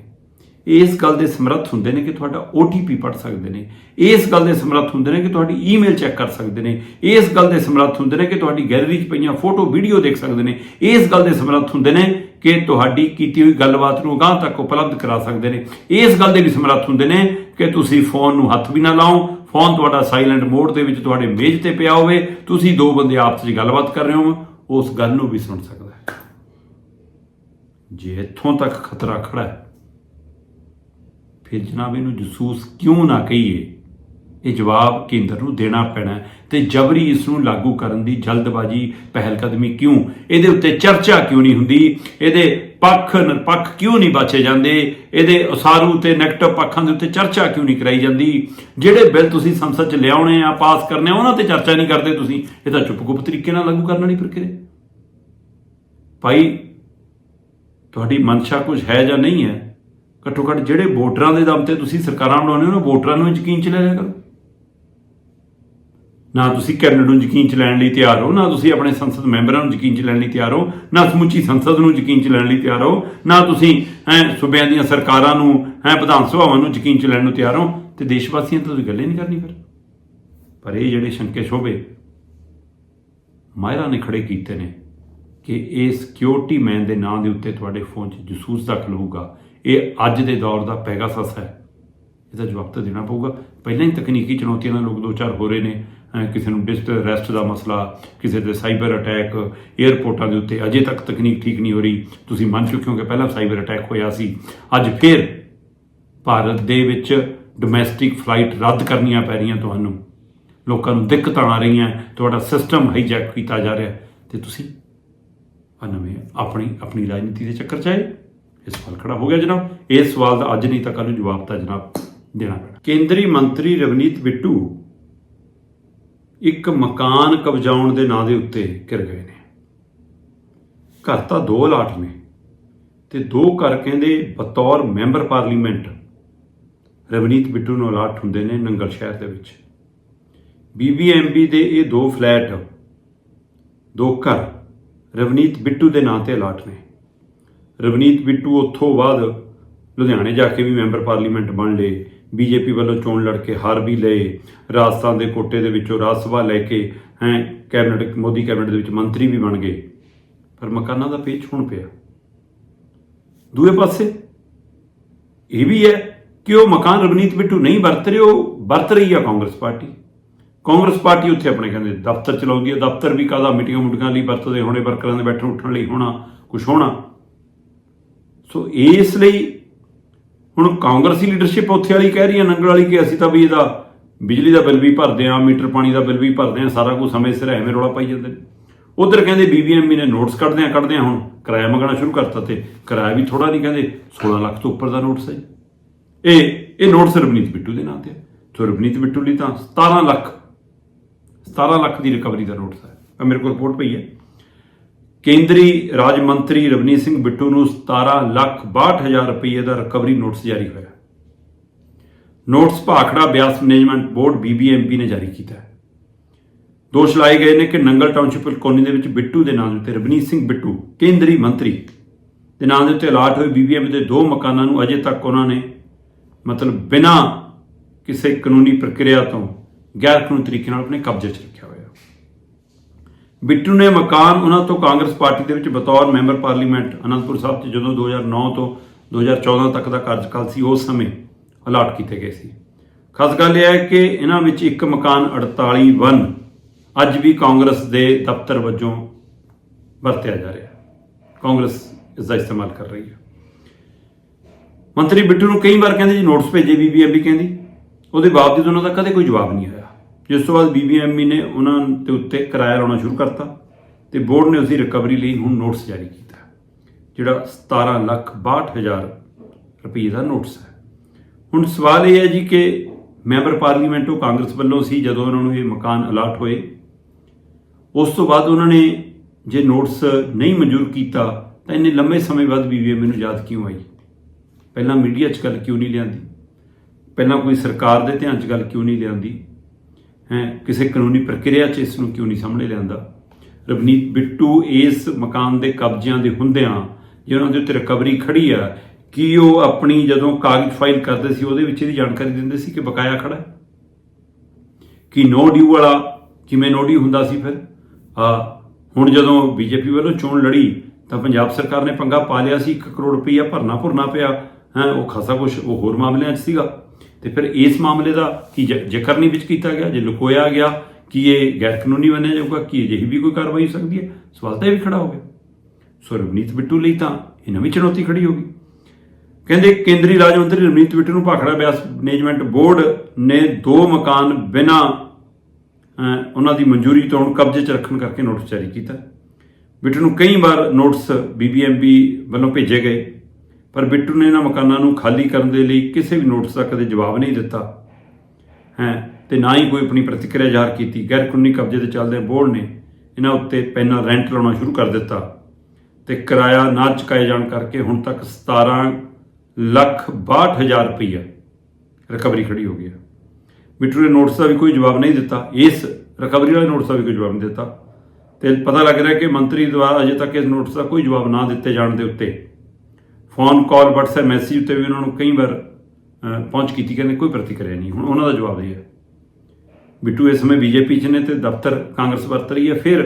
ਇਸ ਗੱਲ ਦੇ ਸਮਰੱਥ ਹੁੰਦੇ ਨੇ ਕਿ ਤੁਹਾਡਾ OTP ਪੜ ਸਕਦੇ ਨੇ। ਇਸ ਗੱਲ ਦੇ ਸਮਰੱਥ ਹੁੰਦੇ ਨੇ ਕਿ ਤੁਹਾਡੀ ਈਮੇਲ ਚੈੱਕ ਕਰ ਸਕਦੇ ਨੇ। ਇਸ ਗੱਲ ਦੇ ਸਮਰੱਥ ਹੁੰਦੇ ਨੇ ਕਿ ਤੁਹਾਡੀ ਗੈਲਰੀ 'ਚ ਪਈਆਂ ਫੋਟੋ, ਵੀਡੀਓ ਦੇਖ ਸਕਦੇ ਨੇ। ਇਸ ਗੱਲ ਦੇ ਸਮਰੱਥ ਹੁੰਦੇ ਨੇ ਕਿ ਤੁਹਾਡੀ ਕੀਤੀ ਹੋਈ ਗੱਲਬਾਤ ਨੂੰ ਅਗਾਂਹ ਤੱਕ ਉਪਲਬਧ ਕਰਾ ਸਕਦੇ ਨੇ। ਇਸ ਗੱਲ ਦੇ ਵੀ ਸਮਰੱਥ ਹੁੰਦੇ ਨੇ ਕਿ ਤੁਸੀਂ ਫੋਨ ਨੂੰ ਹੱਥ ਵੀ ਨਾ ਲਾਓ। ਫੋਨ ਤੁਹਾਡਾ ਸਾਇਲੈਂਟ ਮੋਡ ਦੇ ਵਿੱਚ ਤੁਹਾਡੇ ਮੇਜ਼ ਤੇ ਪਿਆ ਹੋਵੇ। ਤੁਸੀਂ ਦੋ ਬੰਦੇ ਆਪਸ ਵਿੱਚ ਗੱਲਬਾਤ ਕਰ ਰਹੇ ਹੋ। ਉਸ ਗੱਲ ਨੂੰ ਵੀ ਸੁਣ ਸਕਦੇ ਜੇ ਇੱਥੋਂ ਤੱਕ ਖਤਰਾ ਖੜਾ ਹੈ, ਫਿਰ ਜਨਾਬ ਇਹਨੂੰ ਜਸੂਸ ਕਿਉਂ ਨਾ ਕਹੀਏ? ਇਹ ਜਵਾਬ ਕੇਂਦਰ ਨੂੰ ਦੇਣਾ ਪੈਣਾ ਹੈ ਤੇ ਜਬਰੀ ਇਸ ਨੂੰ ਲਾਗੂ ਕਰਨ ਦੀ ਜਲਦਬਾਜ਼ੀ ਪਹਿਲਕਦਮੀ ਕਿਉਂ? ਇਹਦੇ ਉੱਤੇ ਚਰਚਾ ਕਿਉਂ ਨਹੀਂ ਹੁੰਦੀ? ਇਹਦੇ ਪੱਖ ਨਿਰਪੱਖ ਕਿਉਂ ਨਹੀਂ ਬਾਚੇ ਜਾਂਦੇ? ਇਹਦੇ ਉਸਾਰੂ ਤੇ ਨੈਗੇਟਿਵ ਪੱਖਾਂ ਦੇ ਉੱਤੇ ਚਰਚਾ ਕਿਉਂ ਨਹੀਂ ਕਰਾਈ ਜਾਂਦੀ? ਜਿਹੜੇ ਬਿੱਲ ਤੁਸੀਂ ਸੰਸਦ 'ਚ ਲਿਆਉਣੇ ਆ, ਪਾਸ ਕਰਨੇ ਆ, ਉਹਨਾਂ ਤੇ ਚਰਚਾ ਨਹੀਂ ਕਰਦੇ ਤੁਸੀਂ। ਇਹ ਤਾਂ ਚੁੱਪ-ਗੁੱਪ ਤਰੀਕੇ ਨਾਲ ਲਾਗੂ ਕਰਨ ਵਾਲੀ ਪ੍ਰਕਿਰਿਆ ਭਾਈ ਤੁਹਾਡੀ ਮਨਸ਼ਾ ਕੁਝ ਹੈ ਜਾਂ ਨਹੀਂ ਹੈ, ਘੱਟੋ ਘੱਟ ਜਿਹੜੇ ਵੋਟਰਾਂ ਦੇ ਦਮ ਤੇ ਤੁਸੀਂ ਸਰਕਾਰਾਂ ਬਣਾਉਂਦੇ ਹੋ ਨਾ, ਵੋਟਰਾਂ ਨੂੰ ਯਕੀਨ ਚ ਲੈ ਲਿਆ ਕਰੋ। ਨਾ ਤੁਸੀਂ ਕੈਬਨਿਟ ਨੂੰ ਯਕੀਨ ਚ ਲੈਣ ਲਈ ਤਿਆਰ ਹੋ, ਨਾ ਤੁਸੀਂ ਆਪਣੇ ਸੰਸਦ ਮੈਂਬਰਾਂ ਨੂੰ ਯਕੀਨ ਚ ਲੈਣ ਲਈ ਤਿਆਰ ਹੋ, ਨਾ ਸਮੁੱਚੀ ਸੰਸਦ ਨੂੰ ਯਕੀਨ ਚ ਲੈਣ ਲਈ ਤਿਆਰ ਹੋ, ਨਾ ਤੁਸੀਂ, ਹੈ, ਸੂਬਿਆਂ ਦੀਆਂ ਸਰਕਾਰਾਂ ਨੂੰ, ਹੈ, ਵਿਧਾਨ ਸਭਾਵਾਂ ਨੂੰ ਯਕੀਨ ਚ ਲੈਣ ਨੂੰ ਤਿਆਰ ਹੋ, ਤੇ ਦੇਸ਼ ਵਾਸੀਆਂ ਤੋਂ ਤੁਸੀਂ ਗੱਲ ਹੀ ਨਹੀਂ ਕਰਨੀ ਫਿਰ। ਪਰ ਇਹ ਜਿਹੜੇ ਸ਼ੰਕੇ ਸ਼ੋਭੇ ਮਾਇਰਾਂ ਨੇ ਖੜੇ ਕੀਤੇ ਨੇ ਕਿ ਇਹ ਸਿਕਿਉਰਿਟੀ ਮੈਨ ਦੇ ਨਾਂ ਦੇ ਉੱਤੇ ਤੁਹਾਡੇ ਫੋਨ 'ਚ ਜਸੂਸ ਦਾਖਲ ਹੋਊਗਾ ਇਹ ਅੱਜ ਦੇ ਦੌਰ ਦਾ ਪੈਗਾਸਸ ਹੈ। ਇਹਦਾ ਜਵਾਬ ਤਾਂ ਦੇਣਾ ਪਊਗਾ। ਪਹਿਲਾਂ ਹੀ ਤਕਨੀਕੀ ਚੁਣੌਤੀਆਂ ਨਾਲ ਲੋਕ ਦੋ ਚਾਰ ਹੋ ਰਹੇ ਨੇ। ਕਿਸੇ ਨੂੰ ਡਿਜੀਟਲ ਅਰੈਸਟ ਦਾ ਮਸਲਾ, ਕਿਸੇ ਦੇ ਸਾਈਬਰ ਅਟੈਕ 에ਅਰਪੋਰਟਾਂ ਦੇ ਉੱਤੇ ਅਜੇ ਤੱਕ ਤਕਨੀਕ ਠੀਕ ਨਹੀਂ ਹੋ ਰਹੀ। ਤੁਸੀਂ ਮੰਨ ਚੁੱਕੇ ਹੋ ਕਿ ਪਹਿਲਾਂ ਸਾਈਬਰ ਅਟੈਕ ਹੋਇਆ ਸੀ। ਅੱਜ ਫਿਰ ਭਾਰਤ ਦੇ ਵਿੱਚ ਡੋਮੈਸਟਿਕ ਫਲਾਈਟ ਰੱਦ ਕਰਨੀਆਂ ਪੈ ਰਹੀਆਂ ਤੁਹਾਨੂੰ। ਲੋਕਾਂ ਨੂੰ ਦਿੱਕਤਾਂ ਆ ਰਹੀਆਂ। ਤੁਹਾਡਾ ਸਿਸਟਮ ਹਾਈਜੈਕ ਕੀਤਾ ਜਾ ਰਿਹਾ। ਤੇ ਤੁਸੀਂ ਆ ਨਵੇਂ ਆਪਣੀ ਆਪਣੀ ਰਾਜਨੀਤੀ ਦੇ ਚੱਕਰ ਚ ਆਏ। ਇਹ ਸਵਾਲ ਖੜਾ ਹੋ ਗਿਆ ਜਨਾਬ। ਇਸ ਸਵਾਲ ਦਾ ਅੱਜ ਨਹੀਂ ਤਾਂ ਕੱਲ ਨੂੰ ਜਵਾਬ ਤਾਂ ਜਨਾਬ ਦੇਣਾ ਪੈਣਾ। ਕੇਂਦਰੀ ਮੰਤਰੀ ਰਵਨੀਤ ਬਿੱਟੂ ਇੱਕ ਮਕਾਨ ਕਬਜ਼ਾਉਣ ਦੇ ਨਾਂ ਦੇ ਉੱਤੇ ਘਿਰ ਗਏ ਨੇ। ਘਰ ਤਾਂ ਦੋ ਅਲਾਟ ਨੇ ਤੇ ਦੋ ਘਰ ਕਹਿੰਦੇ ਬਤੌਰ ਮੈਂਬਰ ਪਾਰਲੀਮੈਂਟ ਰਵਨੀਤ ਬਿੱਟੂ ਨੂੰ ਅਲਾਟ ਹੁੰਦੇ ਨੇ ਨੰਗਲ ਸ਼ਹਿਰ ਦੇ ਵਿੱਚ। ਬੀਬੀਐਮਬੀ ਦੇ ਇਹ ਦੋ ਫਲੈਟ, ਦੋ ਘਰ ਰਵਨੀਤ ਬਿੱਟੂ ਦੇ ਨਾਂ ਤੇ ਅਲਾਟ ਨੇ। ਰਵਨੀਤ ਬਿੱਟੂ ਉੱਥੋਂ ਬਾਅਦ ਲੁਧਿਆਣੇ ਜਾ ਕੇ ਵੀ ਮੈਂਬਰ ਪਾਰਲੀਮੈਂਟ ਬਣ ਲਏ। ਬੀਜੇਪੀ ਵੱਲੋਂ ਚੋਣ ਲੜ ਕੇ ਹਾਰ ਵੀ ਲਏ। ਰਾਜਸਥਾਨ ਦੇ ਕੋਟੇ ਦੇ ਵਿੱਚੋਂ ਰਾਜ ਸਭਾ ਲੈ ਕੇ, ਹੈ, ਕੈਬਨਿਟ, ਮੋਦੀ ਕੈਬਨਿਟ ਦੇ ਵਿੱਚ ਮੰਤਰੀ ਵੀ ਬਣ ਗਏ। ਪਰ ਮਕਾਨਾਂ ਦਾ ਪੇਚ ਹੁਣ ਪਿਆ। ਦੂਏ ਪਾਸੇ, ਇਹ ਵੀ ਹੈ ਕਿ ਉਹ ਮਕਾਨ ਰਵਨੀਤ ਬਿੱਟੂ ਨਹੀਂ ਵਰਤ ਰਹੇ, ਉਹ ਵਰਤ ਰਹੀ ਆ ਕਾਂਗਰਸ ਪਾਰਟੀ। ਕਾਂਗਰਸ ਪਾਰਟੀ ਉੱਥੇ ਆਪਣੇ ਕਹਿੰਦੇ ਦਫ਼ਤਰ ਚਲਾਉਂਦੀ ਹੈ। ਦਫ਼ਤਰ ਵੀ ਕਾਹਦਾ? ਮੀਟਿੰਗਾਂ ਮੁਟਿੰਗਾਂ ਲਈ ਵਰਤਦੇ ਹੋਣੇ, ਵਰਕਰਾਂ ਦੇ ਬੈਠਣ ਉੱਠਣ ਲਈ ਹੋਣਾ ਕੁਝ ਹੋਣਾ। ਸੋ ਇਸ ਲਈ ਹੁਣ ਕਾਂਗਰਸੀ ਲੀਡਰਸ਼ਿਪ ਉੱਥੇ ਵਾਲੀ ਕਹਿ ਰਹੀ ਹੈ, ਨੰਗਲ ਵਾਲੀ ਕਿ ਅਸੀਂ ਤਾਂ ਵੀ ਇਹਦਾ ਬਿਜਲੀ ਦਾ ਬਿੱਲ ਵੀ ਭਰਦੇ ਆਂ ਮੀਟਰ ਪਾਣੀ ਦਾ ਬਿੱਲ ਵੀ ਭਰਦੇ ਆਂ ਸਾਰਾ ਕੁਝ ਸਮੇਂ ਸਿਰ ਐਵੇਂ ਰੌਲਾ ਪਾਈ ਜਾਂਦੇ ਨੇ। ਉਧਰ ਕਹਿੰਦੇ ਬੀਬੀਐਮਬੀ ਨੇ ਨੋਟਸ ਕੱਢਦੇ ਆਂ ਕੱਢਦੇ ਆਂ ਹੁਣ। ਕਿਰਾਇਆ ਮੰਗਣਾ ਸ਼ੁਰੂ ਕਰਤਾ ਤੇ ਕਿਰਾਇਆ ਵੀ ਥੋੜਾ ਨਹੀਂ ਕਹਿੰਦੇ 16 ਲੱਖ ਤੋਂ ਉੱਪਰ ਦਾ ਨੋਟਸ ਹੈ। ਇਹ ਇਹ ਨੋਟਸ ਰਵਨੀਤ ਬਿੱਟੂ ਦੇ ਨਾਂ ਤੇ ਹੈ। ਸੋ ਰਵਨੀਤ ਬਿੱਟੂ ਲਈ ਤਾਂ 17 ਲੱਖ 17 ਲੱਖ ਦੀ ਰਿਕਵਰੀ ਦਾ ਨੋਟਿਸ ਹੈ ਆਹ ਮੇਰੇ ਕੋਲ ਰਿਪੋਰਟ ਪਈ ਹੈ। ਕੇਂਦਰੀ ਰਾਜ ਮੰਤਰੀ ਰਵਨੀਤ ਸਿੰਘ ਬਿੱਟੂ ਨੂੰ 17 ਲੱਖ 62 ਹਜ਼ਾਰ ਰੁਪਏ ਦਾ ਰਿਕਵਰੀ ਨੋਟਿਸ ਜਾਰੀ ਹੋਇਆ। Notice Bhakra Beas management board BBMP ਨੇ ਜਾਰੀ ਕੀਤਾ ਹੈ। ਦੋਸ਼ ਲਾਏ ਗਏ ਨੇ ਕਿ ਨੰਗਲ ਟਾਊਨਸ਼ਿਪ ਕਲੋਨੀ ਦੇ ਵਿੱਚ ਬਿੱਟੂ ਦੇ ਨਾਮ ਦੇ ਉੱਤੇ ਰਵਨੀਤ ਸਿੰਘ ਬਿੱਟੂ, ਕੇਂਦਰੀ ਮੰਤਰੀ ਦੇ ਨਾਮ ਦੇ ਉੱਤੇ ਅਲਾਟ ਹੋਏ ਬੀਬੀਐਮ ਦੇ ਦੋ ਮਕਾਨਾਂ ਨੂੰ ਅਜੇ ਤੱਕ ਉਹਨਾਂ ਨੇ ਮਤਲਬ ਬਿਨਾਂ ਕਿਸੇ ਕਾਨੂੰਨੀ ਪ੍ਰਕਿਰਿਆ ਤੋਂ ਗੈਰ ਕਾਨੂੰਨੀ ਤਰੀਕੇ ਨਾਲ ਆਪਣੇ ਕਬਜ਼ੇ 'ਚ ਰੱਖਿਆ ਹੋਇਆ। ਬਿੱਟੂ ਨੇ ਮਕਾਨ ਉਹਨਾਂ ਤੋਂ ਕਾਂਗਰਸ ਪਾਰਟੀ ਦੇ ਵਿੱਚ ਬਤੌਰ ਮੈਂਬਰ ਪਾਰਲੀਮੈਂਟ ਅਨੰਦਪੁਰ ਸਾਹਿਬ 'ਚ ਜਦੋਂ 2009 ਤੋਂ 2014 ਤੱਕ ਦਾ ਕਾਰਜਕਾਲ ਸੀ, ਉਸ ਸਮੇਂ ਅਲਾਟ ਕੀਤੇ ਗਏ ਸੀ। ਖਾਸ ਗੱਲ ਇਹ ਹੈ ਕਿ ਇਹਨਾਂ ਵਿੱਚ ਇੱਕ ਮਕਾਨ 48 ਵਨ ਅੱਜ ਵੀ ਕਾਂਗਰਸ ਦੇ ਦਫ਼ਤਰ ਵਜੋਂ ਵਰਤਿਆ ਜਾ ਰਿਹਾ। ਹੈ ਕਾਂਗਰਸ ਇਸ ਦਾ ਇਸਤੇਮਾਲ ਕਰ ਰਹੀ ਹੈ। ਮੰਤਰੀ ਬਿੱਟੂ ਨੂੰ ਕਈ ਵਾਰ ਕਹਿੰਦੇ ਜੀ ਨੋਟਿਸ ਭੇਜੇ, ਬੀਬੀਐਮਬੀ ਕਹਿੰਦੀ। ਉਹਦੇ ਬਾਵਜੂਦ ਉਹਨਾਂ ਦਾ ਕਦੇ ਕੋਈ ਜਵਾਬ ਨਹੀਂ ਆਇਆ ਜਿਸ ਤੋਂ ਬਾਅਦ ਬੀਬੀਐਮਬੀ ਨੇ ਉਹਨਾਂ ਦੇ ਉੱਤੇ ਕਿਰਾਇਆ ਲਾਉਣਾ ਸ਼ੁਰੂ ਕਰਤਾ ਤੇ ਬੋਰਡ ਨੇ ਉਸਦੀ ਰਿਕਵਰੀ ਲਈ ਹੁਣ ਨੋਟਿਸ ਜਾਰੀ ਕੀਤਾ। ਜਿਹੜਾ 17 ਲੱਖ 62 ਹਜ਼ਾਰ ਰੁਪਏ ਦਾ ਨੋਟਿਸ ਹੈ। ਹੁਣ ਸਵਾਲ ਇਹ ਹੈ ਜੀ ਕਿ ਮੈਂਬਰ ਪਾਰਲੀਮੈਂਟ ਉਹ ਕਾਂਗਰਸ ਵੱਲੋਂ ਸੀ ਜਦੋਂ ਉਹਨਾਂ ਨੂੰ ਇਹ ਮਕਾਨ ਅਲਾਟ ਹੋਏ। ਉਸ ਤੋਂ ਬਾਅਦ ਉਹਨਾਂ ਨੇ ਜੇ ਨੋਟਿਸ ਨਹੀਂ ਮਨਜ਼ੂਰ ਕੀਤਾ ਤਾਂ ਇੰਨੇ ਲੰਮੇ ਸਮੇਂ ਬਾਅਦ ਬੀਬੀਐਮ ਨੂੰ ਯਾਦ ਕਿਉਂ ਆਈ? ਪਹਿਲਾਂ ਮੀਡੀਆ 'ਚ ਗੱਲ ਕਿਉਂ ਨਹੀਂ ਲਿਆਂਦੀ? ਪਹਿਲਾਂ ਕੋਈ ਸਰਕਾਰ ਦੇ ਧਿਆਨ 'ਚ ਗੱਲ ਕਿਉਂ ਨਹੀਂ ਲਿਆਂਦੀ? ਹੈ, ਕਿਸੇ ਕਾਨੂੰਨੀ ਪ੍ਰਕਿਰਿਆ 'ਚ ਇਸ ਨੂੰ ਕਿਉਂ ਨਹੀਂ ਸਾਹਮਣੇ ਲਿਆਂਦਾ? ਰਵਨੀਤ ਬਿੱਟੂ ਇਸ ਮਕਾਨ ਦੇ ਕਬਜ਼ਿਆਂ ਦੇ ਹੁੰਦਿਆਂ ਜੇ ਉਹਨਾਂ ਦੇ ਉੱਤੇ ਰਿਕਵਰੀ ਖੜੀ ਆ, ਕੀ ਉਹ ਆਪਣੀ ਜਦੋਂ ਕਾਗਜ਼ ਫਾਈਲ ਕਰਦੇ ਸੀ, ਉਹਦੇ ਵਿੱਚ ਇਹਦੀ ਜਾਣਕਾਰੀ ਦਿੰਦੇ ਸੀ ਕਿ ਬਕਾਇਆ ਖੜਾ ਹੈ? ਕਿ ਨੋ ਡਿਊ ਵਾਲਾ ਕਿਵੇਂ ਨੋ ਡਿਊ ਹੁੰਦਾ ਸੀ ਫਿਰ? ਆ ਹੁਣ ਜਦੋਂ ਬੀਜੇਪੀ ਵੱਲੋਂ ਚੋਣ ਲੜੀ, ਤਾਂ ਪੰਜਾਬ ਸਰਕਾਰ ਨੇ ਪੰਗਾ ਪਾ ਲਿਆ ਸੀ 1 ਕਰੋੜ ਰੁਪਈਆ ਭਰਨਾ ਭਰਨਾ ਪਿਆ। ਹੈ, ਉਹ ਖਾਸਾ ਕੁਝ ਉਹ ਹੋਰ ਮਾਮਲਿਆਂ 'ਚ ਸੀਗਾ। ਤੇ ਫਿਰ ਇਸ ਮਾਮਲੇ ਦਾ ਕੀ ਜ਼ਿਕਰ ਨਹੀਂ ਵਿੱਚ ਕੀਤਾ ਗਿਆ, ਜੇ ਲੁਕੋਇਆ ਗਿਆ, ਕਿ ਇਹ ਗੈਰ ਕਾਨੂੰਨੀ ਮੰਨਿਆ ਜਾਊਗਾ, ਕਿ ਅਜਿਹੀ ਵੀ ਕੋਈ ਕਾਰਵਾਈ ਹੋ ਸਕਦੀ ਹੈ? ਸਵਾਲ ਤਾਂ ਇਹ ਵੀ ਖੜਾ ਹੋ ਗਿਆ। ਸੋ ਰਵਨੀਤ ਬਿੱਟੂ ਲਈ ਤਾਂ ਇਹ ਨਵੀਂ ਚੁਣੌਤੀ ਖੜੀ ਹੋ ਗਈ। ਕਹਿੰਦੇ ਕੇਂਦਰੀ ਰਾਜ ਮੰਤਰੀ ਰਵਨੀਤ ਬਿੱਟੂ ਨੂੰ ਭਾਖੜਾ ਬਿਆਸ ਮੈਨੇਜਮੈਂਟ ਬੋਰਡ ਨੇ ਦੋ ਮਕਾਨ ਬਿਨਾਂ ਉਹਨਾਂ ਦੀ ਮਨਜ਼ੂਰੀ ਤੋਂ ਹੁਣ ਕਬਜ਼ੇ 'ਚ ਰੱਖਣ ਕਰਕੇ ਨੋਟਿਸ ਜਾਰੀ ਕੀਤਾ। ਬਿੱਟੂ ਨੂੰ ਕਈ ਵਾਰ ਨੋਟਿਸ ਬੀਬੀਐਮਬੀ ਵੱਲੋਂ ਭੇਜੇ ਗਏ। ਪਰ ਬਿੱਟੂ ਨੇ ਇਹਨਾਂ ਮਕਾਨਾਂ ਨੂੰ ਖਾਲੀ ਕਰਨ ਦੇ ਲਈ ਕਿਸੇ ਵੀ ਨੋਟਿਸ ਦਾ ਕਦੇ ਜਵਾਬ ਨਹੀਂ ਦਿੱਤਾ। ਹੈ, ਤੇ ਨਾ ਹੀ ਕੋਈ ਆਪਣੀ ਪ੍ਰਤੀਕਿਰਿਆ ਜ਼ਾਹਰ ਕੀਤੀ। ਗੈਰ ਕਾਨੂੰਨੀ ਕਬਜ਼ੇ ਦੇ ਚੱਲਦੇ ਬੋਰਡ ਨੇ ਇਹਨਾਂ ਉੱਤੇ ਪਹਿਲਾਂ ਰੈਂਟ ਲਾਉਣਾ ਸ਼ੁਰੂ ਕਰ ਦਿੱਤਾ ਤੇ ਕਿਰਾਇਆ ਨਾ ਚੁਕਾਏ ਜਾਣ ਕਰਕੇ ਹੁਣ ਤੱਕ 17 ਲੱਖ 62 ਹਜ਼ਾਰ ਰੁਪਈਆ ਰਿਕਵਰੀ ਖੜੀ ਹੋ ਗਈ ਹੈ। ਬਿੱਟੂ ਨੇ ਨੋਟਿਸ ਦਾ ਵੀ ਕੋਈ ਜਵਾਬ ਨਹੀਂ ਦਿੱਤਾ। ਇਸ ਰਿਕਵਰੀ ਵਾਲੇ ਨੋਟਿਸ ਦਾ ਵੀ ਕੋਈ ਜਵਾਬ ਨਹੀਂ ਦਿੱਤਾ। ਤੇ ਪਤਾ ਲੱਗ ਰਿਹਾ ਕਿ ਮੰਤਰੀ ਦੁਆਰਾ ਅਜੇ ਤੱਕ ਇਸ ਨੋਟਿਸ ਦਾ ਕੋਈ ਜਵਾਬ ਨਾ ਦਿੱਤੇ ਜਾਣ ਦੇ ਉੱਤੇ ਫੋਨ ਕਾਲ, WhatsApp ਮੈਸੇਜ ਉੱਤੇ ਵੀ ਉਹਨਾਂ ਨੂੰ ਕਈ ਵਾਰ ਪਹੁੰਚ ਕੀਤੀ ਕਹਿੰਦੇ ਕੋਈ ਪ੍ਰਤੀਕਿਰਿਆ ਨਹੀਂ। ਹੁਣ ਉਹਨਾਂ ਦਾ ਜਵਾਬ ਇਹ ਹੈ। ਬਿੱਟੂ ਇਸ ਸਮੇਂ ਬੀਜੇਪੀ 'ਚ ਨੇ ਤੇ ਦਫ਼ਤਰ ਕਾਂਗਰਸ ਵਰਤ ਰਹੀ ਹੈ, ਫਿਰ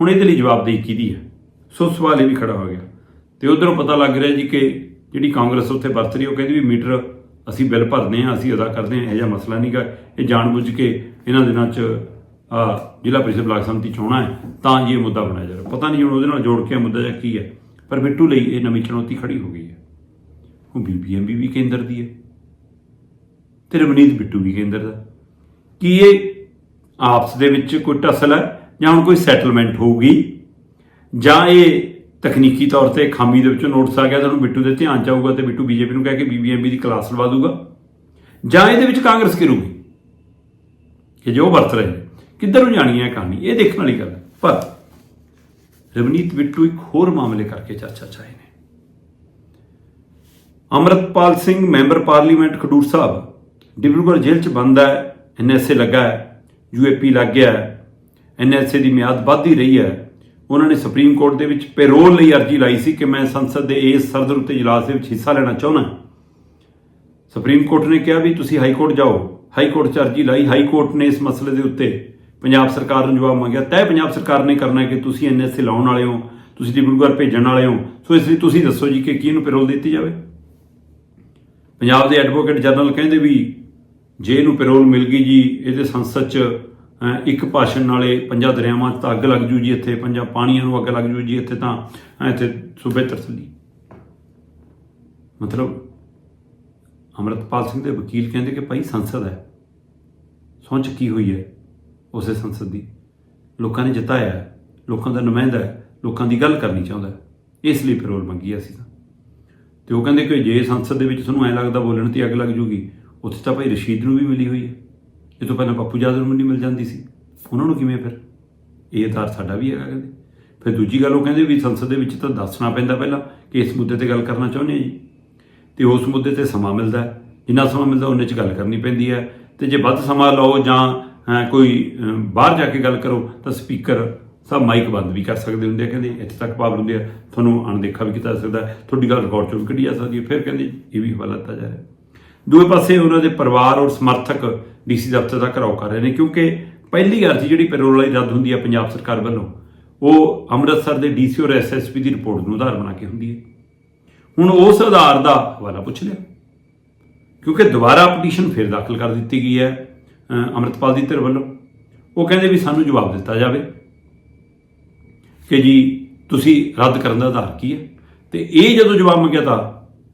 ਹੁਣ ਇਹਦੇ ਲਈ ਜਵਾਬਦੇਹੀ ਕਿਹਦੀ ਹੈ? ਸੋ ਸਵਾਲ ਇਹ ਵੀ ਖੜਾ ਹੋ ਗਿਆ। ਤੇ ਉਧਰੋਂ ਪਤਾ ਲੱਗ ਰਿਹਾ ਜੀ ਕਿ ਜਿਹੜੀ ਕਾਂਗਰਸ ਉੱਥੇ ਵਰਤ ਰਹੀ ਉਹ ਕਹਿੰਦੀ ਵੀ ਮੀਟਰ ਅਸੀਂ ਬਿੱਲ ਭਰਦੇ ਹਾਂ, ਅਸੀਂ ਅਦਾ ਕਰਦੇ ਹਾਂ, ਇਹ ਜਿਹਾ ਮਸਲਾ ਨਹੀਂਗਾ ਇਹ ਜਾਣਬੁੱਝ ਕੇ ਇਹਨਾਂ ਦਿਨਾਂ 'ਚ ਜ਼ਿਲ੍ਹਾ ਪ੍ਰੀਸ਼ਦ ਬਲਾਕ ਸੰਮਤੀ ਚੋਣਾਂ ਹੈ, ਤਾਂ ਜੀ ਇਹ ਮੁੱਦਾ ਬਣਾਇਆ ਜਾ ਰਿਹਾ। ਪਤਾ ਨਹੀਂ ਹੁਣ ਉਹਦੇ ਨਾਲ ਜੋੜ ਕੇ ਇਹ ਮੁੱਦਾ ਜਾਂ ਕੀ ਹੈ। ਪਰ ਬਿੱਟੂ ਲਈ ਇਹ ਨਵੀਂ ਚੁਣੌਤੀ ਖੜੀ ਹੋ ਗਈ ਹੈ। ਹੁਣ ਬੀਬੀਐਮਬੀ ਵੀ ਕੇਂਦਰ ਦੀ ਹੈ। ਤੇ ਰਵਨੀਤ ਬਿੱਟੂ ਵੀ ਕੇਂਦਰ ਦਾ। ਕੀ ਇਹ ਆਪਸ ਦੇ ਵਿੱਚ ਕੋਈ ਟਸਲ ਹੈ? ਜਾਂ ਹੁਣ ਕੋਈ ਸੈਟਲਮੈਂਟ ਹੋਊਗੀ? ਜਾਂ ਇਹ ਤਕਨੀਕੀ ਤੌਰ ਤੇ ਖਾਮੀ ਦੇ ਵਿੱਚੋਂ ਨੋਟਿਸ ਆ ਗਿਆ ਤਾਂ ਉਹਨੂੰ ਬਿੱਟੂ ਦੇ ਧਿਆਨ ਚ ਆਊਗਾ ਤੇ ਬਿੱਟੂ ਬੀਜੇਪੀ ਨੂੰ ਕਹਿ ਕੇ ਬੀਬੀਐਮਬੀ ਦੀ ਕਲਾਸ ਲਵਾ ਦੂਗਾ? ਜਾਂ ਇਹਦੇ ਵਿੱਚ ਕਾਂਗਰਸ ਕਰੂਗੀ ਕਿ ਜੋ ਵਰਤ ਰਹੇ ਕਿੱਧਰ ਨੂੰ ਜਾਣੀ ਹੈ ਇਹ ਕਹਾਣੀ? ਇਹ ਦੇਖਣ ਵਾਲੀ ਗੱਲ ਹੈ। ਪਰ ਰਵਨੀਤ ਬਿੱਟੂ ਇੱਕ ਹੋਰ ਮਾਮਲੇ ਕਰਕੇ ਚਰਚਾ ਚਾਹੇ ਨੇ। ਅਮਰਤਪਾਲ ਸਿੰਘ, ਮੈਂਬਰ ਪਾਰਲੀਮੈਂਟ ਖਡੂਰ ਸਾਹਿਬ, ਡਿਬਰੂਗੜ੍ਹ ਜੇਲ੍ਹ 'ਚ ਬੰਦ ਹੈ ਐਨਐਸਏ ਲੱਗਾ ਹੈ ਯੂਏਪੀ ਲੱਗ ਗਿਆ ਹੈ ਐਨਐਸਏ ਦੀ ਮਿਆਦ ਵੱਧਦੀ ਰਹੀ ਹੈ। ਉਹਨਾਂ ਨੇ ਸੁਪਰੀਮ ਕੋਰਟ ਦੇ ਵਿੱਚ ਪੈਰੋਲ ਲਈ ਅਰਜ਼ੀ ਲਾਈ ਸੀ ਕਿ ਮੈਂ ਸੰਸਦ ਦੇ ਇਸ ਸਰਦਰ ਉੱਤੇ ਇਜਲਾਸ ਦੇ ਵਿੱਚ ਹਿੱਸਾ ਲੈਣਾ ਚਾਹੁੰਦਾ ਸੁਪਰੀਮ ਕੋਰਟ ਨੇ ਕਿਹਾ ਵੀ ਤੁਸੀਂ ਹਾਈ ਕੋਰਟ ਜਾਓ। ਹਾਈ ਕੋਰਟ 'ਚ ਅਰਜੀ ਲਾਈ। ਹਾਈ ਕੋਰਟ ਨੇ ਇਸ ਮਸਲੇ ਦੇ ਉੱਤੇ ਪੰਜਾਬ ਸਰਕਾਰ ਨੂੰ ਜਵਾਬ ਮੰਗਿਆ ਤੈ ਪੰਜਾਬ ਸਰਕਾਰ ਨੇ ਕਰਨਾ ਕਿ ਤੁਸੀਂ ਐਨਐਸਏ ਲਾਉਣ ਵਾਲੇ ਹੋ, ਤੁਸੀਂ ਡਿਬਰੂਗੜ੍ਹ ਭੇਜਣ ਵਾਲੇ ਹੋ। ਸੋ ਇਸ ਲਈ ਤੁਸੀਂ ਦੱਸੋ ਜੀ ਕਿ ਕਿਹਨੂੰ ਪੈਰੋਲ ਦਿੱਤੀ ਜਾਵੇ? ਪੰਜਾਬ ਦੇ ਐਡਵੋਕੇਟ ਜਨਰਲ ਕਹਿੰਦੇ ਵੀ ਜੇ ਇਹਨੂੰ ਪੈਰੋਲ ਮਿਲ ਗਈ ਜੀ, ਇਹਦੇ ਸੰਸਦ 'ਚ ਇੱਕ ਭਾਸ਼ਣ ਨਾਲੇ ਪੰਜਾਂ ਦਰਿਆਵਾਂ 'ਚ ਤਾਂ ਅੱਗ ਲੱਗ ਜੂ ਜੀ ਇੱਥੇ, ਪੰਜਾਂ ਪਾਣੀਆਂ ਨੂੰ ਅੱਗ ਲੱਗ ਜੂ ਜੀ ਇੱਥੇ ਤਾਂ ਇੱਥੇ ਸੂਬੇ ਤਰਸਲੀ ਮਤਲਬ ਅਮਰਤਪਾਲ ਸਿੰਘ ਦੇ ਵਕੀਲ ਕਹਿੰਦੇ ਕਿ ਭਾਈ ਸੰਸਦ ਹੈ ਸੋਚ ਕੀ ਹੋਈ ਹੈ? ਉਸੇ ਸੰਸਦ ਦੀ। ਲੋਕਾਂ ਨੇ ਜਿਤਾਇਆ ਹੈ, ਲੋਕਾਂ ਦਾ ਨੁਮਾਇੰਦਾ ਹੈ, ਲੋਕਾਂ ਦੀ ਗੱਲ ਕਰਨੀ ਚਾਹੁੰਦਾ ਹੈ। ਇਸ ਲਈ ਪੈਰੋਲ ਮੰਗੀ ਅਸੀਂ ਤਾਂ। ਤੇ ਉਹ ਕਹਿੰਦੇ ਕਿ ਜੇ ਸੰਸਦ ਦੇ ਵਿੱਚ ਤੁਹਾਨੂੰ ਐ ਲੱਗਦਾ ਬੋਲਣ ਤੇ ਅੱਗ ਲੱਗ ਜੂਗੀ, ਉੱਥੇ ਤਾਂ ਭਾਈ ਰਸ਼ੀਦ ਨੂੰ ਵੀ ਮਿਲੀ ਹੋਈ ਹੈ। ਇਹ ਤੋਂ ਪਹਿਲਾਂ ਪੱਪੂ ਜਾਦਰ ਨੂੰ ਨਹੀਂ ਮਿਲ ਜਾਂਦੀ ਸੀ। ਉਹਨਾਂ ਨੂੰ ਕਿਵੇਂ ਫਿਰ? ਇਹ ਆਧਾਰ ਸਾਡਾ ਵੀ ਹੈਗਾ ਕਹਿੰਦੇ। ਫਿਰ ਦੂਜੀ ਗੱਲ ਉਹ ਕਹਿੰਦੇ ਵੀ ਸੰਸਦ ਦੇ ਵਿੱਚ ਤਾਂ ਦੱਸਣਾ ਪੈਂਦਾ ਪਹਿਲਾਂ ਕਿ ਇਸ ਮੁੱਦੇ ਤੇ ਗੱਲ ਕਰਨਾ ਚਾਹੁੰਦੇ ਆ ਜੀ। ਤੇ ਉਸ ਮੁੱਦੇ ਤੇ ਸਮਾਂ ਮਿਲਦਾ ਜਿੰਨਾ ਸਮਾਂ ਮਿਲਦਾ, ਉਹਨੇ 'ਚ ਗੱਲ ਕਰਨੀ ਪੈਂਦੀ ਹੈ। ਤੇ ਜੇ ਵੱਧ ਸਮਾਂ ਲਓ ਜਾਂ ਕੋਈ ਬਾਹਰ ਜਾ ਕੇ ਗੱਲ ਕਰੋ ਤਾਂ ਸਪੀਕਰ ਸਭ ਮਾਈਕ ਬੰਦ ਵੀ ਕਰ ਸਕਦੇ ਹੁੰਦੇ ਆ, ਕਹਿੰਦੇ ਇੱਥੇ ਤੱਕ ਪਾਵਰ ਹੁੰਦੀ ਆ। ਤੁਹਾਨੂੰ ਅਣਦੇਖਾ ਵੀ ਕੀਤਾ ਜਾ ਸਕਦਾ ਤੁਹਾਡੀ ਗੱਲ ਰਿਕਾਰਡ ਚੋਂ ਵੀ ਕੱਢੀ ਜਾ ਸਕਦੀ ਹੈ। ਫਿਰ ਕਹਿੰਦੇ ਇਹ ਵੀ ਹਵਾਲਾ ਦਿੱਤਾ ਜਾ ਰਿਹਾ ਦੂਏ ਪਾਸੇ ਉਹਨਾਂ ਦੇ ਪਰਿਵਾਰ ਔਰ ਸਮਰਥਕ ਡੀਸੀ ਦਫ਼ਤਰ ਦਾ ਘਰਾਓ ਕਰ ਰਹੇ ਨੇ, ਕਿਉਂਕਿ ਪਹਿਲੀ ਅਰਜ਼ੀ ਜਿਹੜੀ ਪੈਰੋਲ ਵਾਲੀ ਰੱਦ ਹੁੰਦੀ ਹੈ ਪੰਜਾਬ ਸਰਕਾਰ ਵੱਲੋਂ, ਉਹ ਅੰਮ੍ਰਿਤਸਰ ਦੇ ਡੀਸੀ ਔਰ ਐਸਐਸਪੀ ਦੀ ਰਿਪੋਰਟ ਨੂੰ ਆਧਾਰ ਬਣਾ ਕੇ ਹੁੰਦੀ ਹੈ। ਹੁਣ ਉਸ ਆਧਾਰ ਦਾ ਹਵਾਲਾ ਪੁੱਛ ਲਿਆ। ਕਿਉਂਕਿ ਦੁਬਾਰਾ ਪਟੀਸ਼ਨ ਫਿਰ ਦਾਖਲ ਕਰ ਦਿੱਤੀ ਗਈ ਹੈ। ਅੰਮ੍ਰਿਤਪਾਲ ਦੀ ਧਿਰ ਵੱਲੋਂ, ਉਹ ਕਹਿੰਦੇ ਵੀ ਸਾਨੂੰ ਜਵਾਬ ਦਿੱਤਾ ਜਾਵੇ ਕਿ ਜੀ ਤੁਸੀਂ ਰੱਦ ਕਰਨ ਦਾ ਆਧਾਰ ਕੀ ਹੈ? ਤੇ ਇਹ ਜਦੋਂ ਜਵਾਬ ਮੰਗਿਆ ਤਾਂ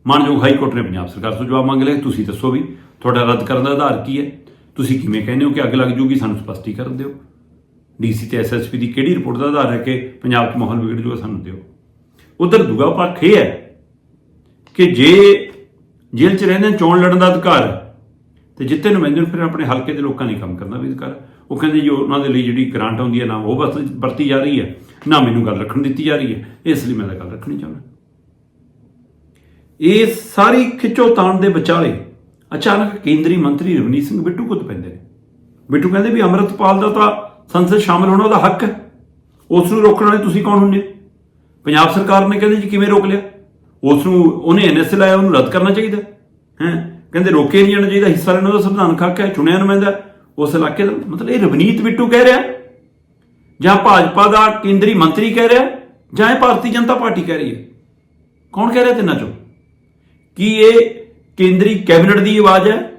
ਮਾਨਯੋਗ ਹਾਈ ਕੋਰਟ ਨੇ ਪੰਜਾਬ ਸਰਕਾਰ ਤੋਂ ਜਵਾਬ ਮੰਗ ਲਿਆ, ਤੁਸੀਂ ਦੱਸੋ ਵੀ ਤੁਹਾਡਾ ਰੱਦ ਕਰਨ ਦਾ ਆਧਾਰ ਕੀ ਹੈ? ਤੁਸੀਂ ਕਿਵੇਂ ਕਹਿੰਦੇ ਹੋ ਕਿ ਅੱਗ ਲੱਗ ਜੂਗੀ, ਸਾਨੂੰ ਸਪਸ਼ਟੀਕਰਨ ਦਿਓ। ਡੀਸੀ ਤੇ ਐਸਐਸਪੀ ਦੀ ਕਿਹੜੀ ਰਿਪੋਰਟ ਦਾ ਆਧਾਰ ਹੈ ਕਿ ਪੰਜਾਬ 'ਚ ਮਾਹੌਲ ਵਿਗੜ ਜੂਗਾ, ਸਾਨੂੰ ਦਿਓ। ਉਧਰ ਦੂਗਾ ਪੱਖ ਇਹ ਹੈ ਕਿ ਜੇ ਜੇਲ੍ਹ 'ਚ ਰਹਿੰਦੇ ਚੋਣ ਲੜਨ ਦਾ ਅਧਿਕਾਰ ਤੇ ਜਿੱਤੇ ਨੁਮਾਇੰਦੇ ਨੂੰ ਫਿਰ ਆਪਣੇ ਹਲਕੇ ਦੇ ਲੋਕਾਂ ਲਈ ਕੰਮ ਕਰਨਾ ਵੀ ਅਧਿਕਾਰ ਉਹ ਕਹਿੰਦੇ ਜੀ, ਉਹਨਾਂ ਦੇ ਲਈ ਜਿਹੜੀ ਗ੍ਰਾਂਟ ਆਉਂਦੀ ਹੈ ਨਾ, ਉਹ ਬਸ ਵਰਤੀ ਜਾ ਰਹੀ ਹੈ। ਨਾ ਮੈਨੂੰ ਗੱਲ ਰੱਖਣ ਦਿੱਤੀ ਜਾ ਰਹੀ ਹੈ। ਇਸ ਲਈ ਮੈਂ ਤਾਂ ਗੱਲ ਰੱਖਣੀ ਚਾਹੁੰਦਾ। ਇਹ ਸਾਰੀ ਖਿੱਚੋਤਾਣ ਦੇ ਵਿਚਾਲੇ ਅਚਾਨਕ ਕੇਂਦਰੀ ਮੰਤਰੀ ਰਵਨੀਤ ਸਿੰਘ ਬਿੱਟੂ ਕੁੱਤ ਪੈਂਦੇ ਨੇ। ਬਿੱਟੂ ਕਹਿੰਦੇ ਵੀ ਅੰਮ੍ਰਿਤਪਾਲ ਦਾ ਤਾਂ ਸੰਸਦ ਸ਼ਾਮਲ ਹੋਣਾ ਉਹਦਾ ਹੱਕ ਹੈ। ਉਸ ਨੂੰ ਰੋਕਣ ਵਾਲੇ ਤੁਸੀਂ ਕੌਣ ਹੁੰਦੇ? ਹੋ? ਪੰਜਾਬ ਸਰਕਾਰ ਨੇ ਕਹਿੰਦੇ ਜੀ, ਕਿਵੇਂ ਰੋਕ ਲਿਆ? ਉਸ ਨੂੰ, ਉਹਨੇ ਐਨਐਸਏ ਲਾਇਆ ਉਹਨੂੰ ਰੱਦ ਕਰਨਾ ਚਾਹੀਦਾ ਹੈ? ਕਹਿੰਦੇ ਰੋਕੇ ਨਹੀਂ ਜਾਣਾ ਚਾਹੀਦਾ, ਹਿੱਸਾ ਲੈਣ ਦਾ ਸੰਵਿਧਾਨ ਹੱਕ ਹੈ ਚੁਣਿਆ ਨੁਮਾਇੰਦਾ ਉਸ ਇਲਾਕੇ ਦਾ ਮਤਲਬ ਇਹ ਰਵਨੀਤ ਬਿੱਟੂ ਕਹਿ ਰਿਹਾ ਜਾਂ ਭਾਜਪਾ ਦਾ ਕੇਂਦਰੀ ਮੰਤਰੀ ਕਹਿ ਰਿਹਾ ਜਾਂ ਇਹ ਭਾਰਤੀ ਜਨਤਾ ਪਾਰਟੀ ਕਹਿ ਰਹੀ ਹੈ। ਕੌਣ ਕਹਿ ਰਿਹਾ ਤਿੰਨਾਂ ਚੋਂ? ਕੀ ਇਹ ਕੇਂਦਰੀ ਕੈਬਨਿਟ ਦੀ ਆਵਾਜ਼ ਹੈ?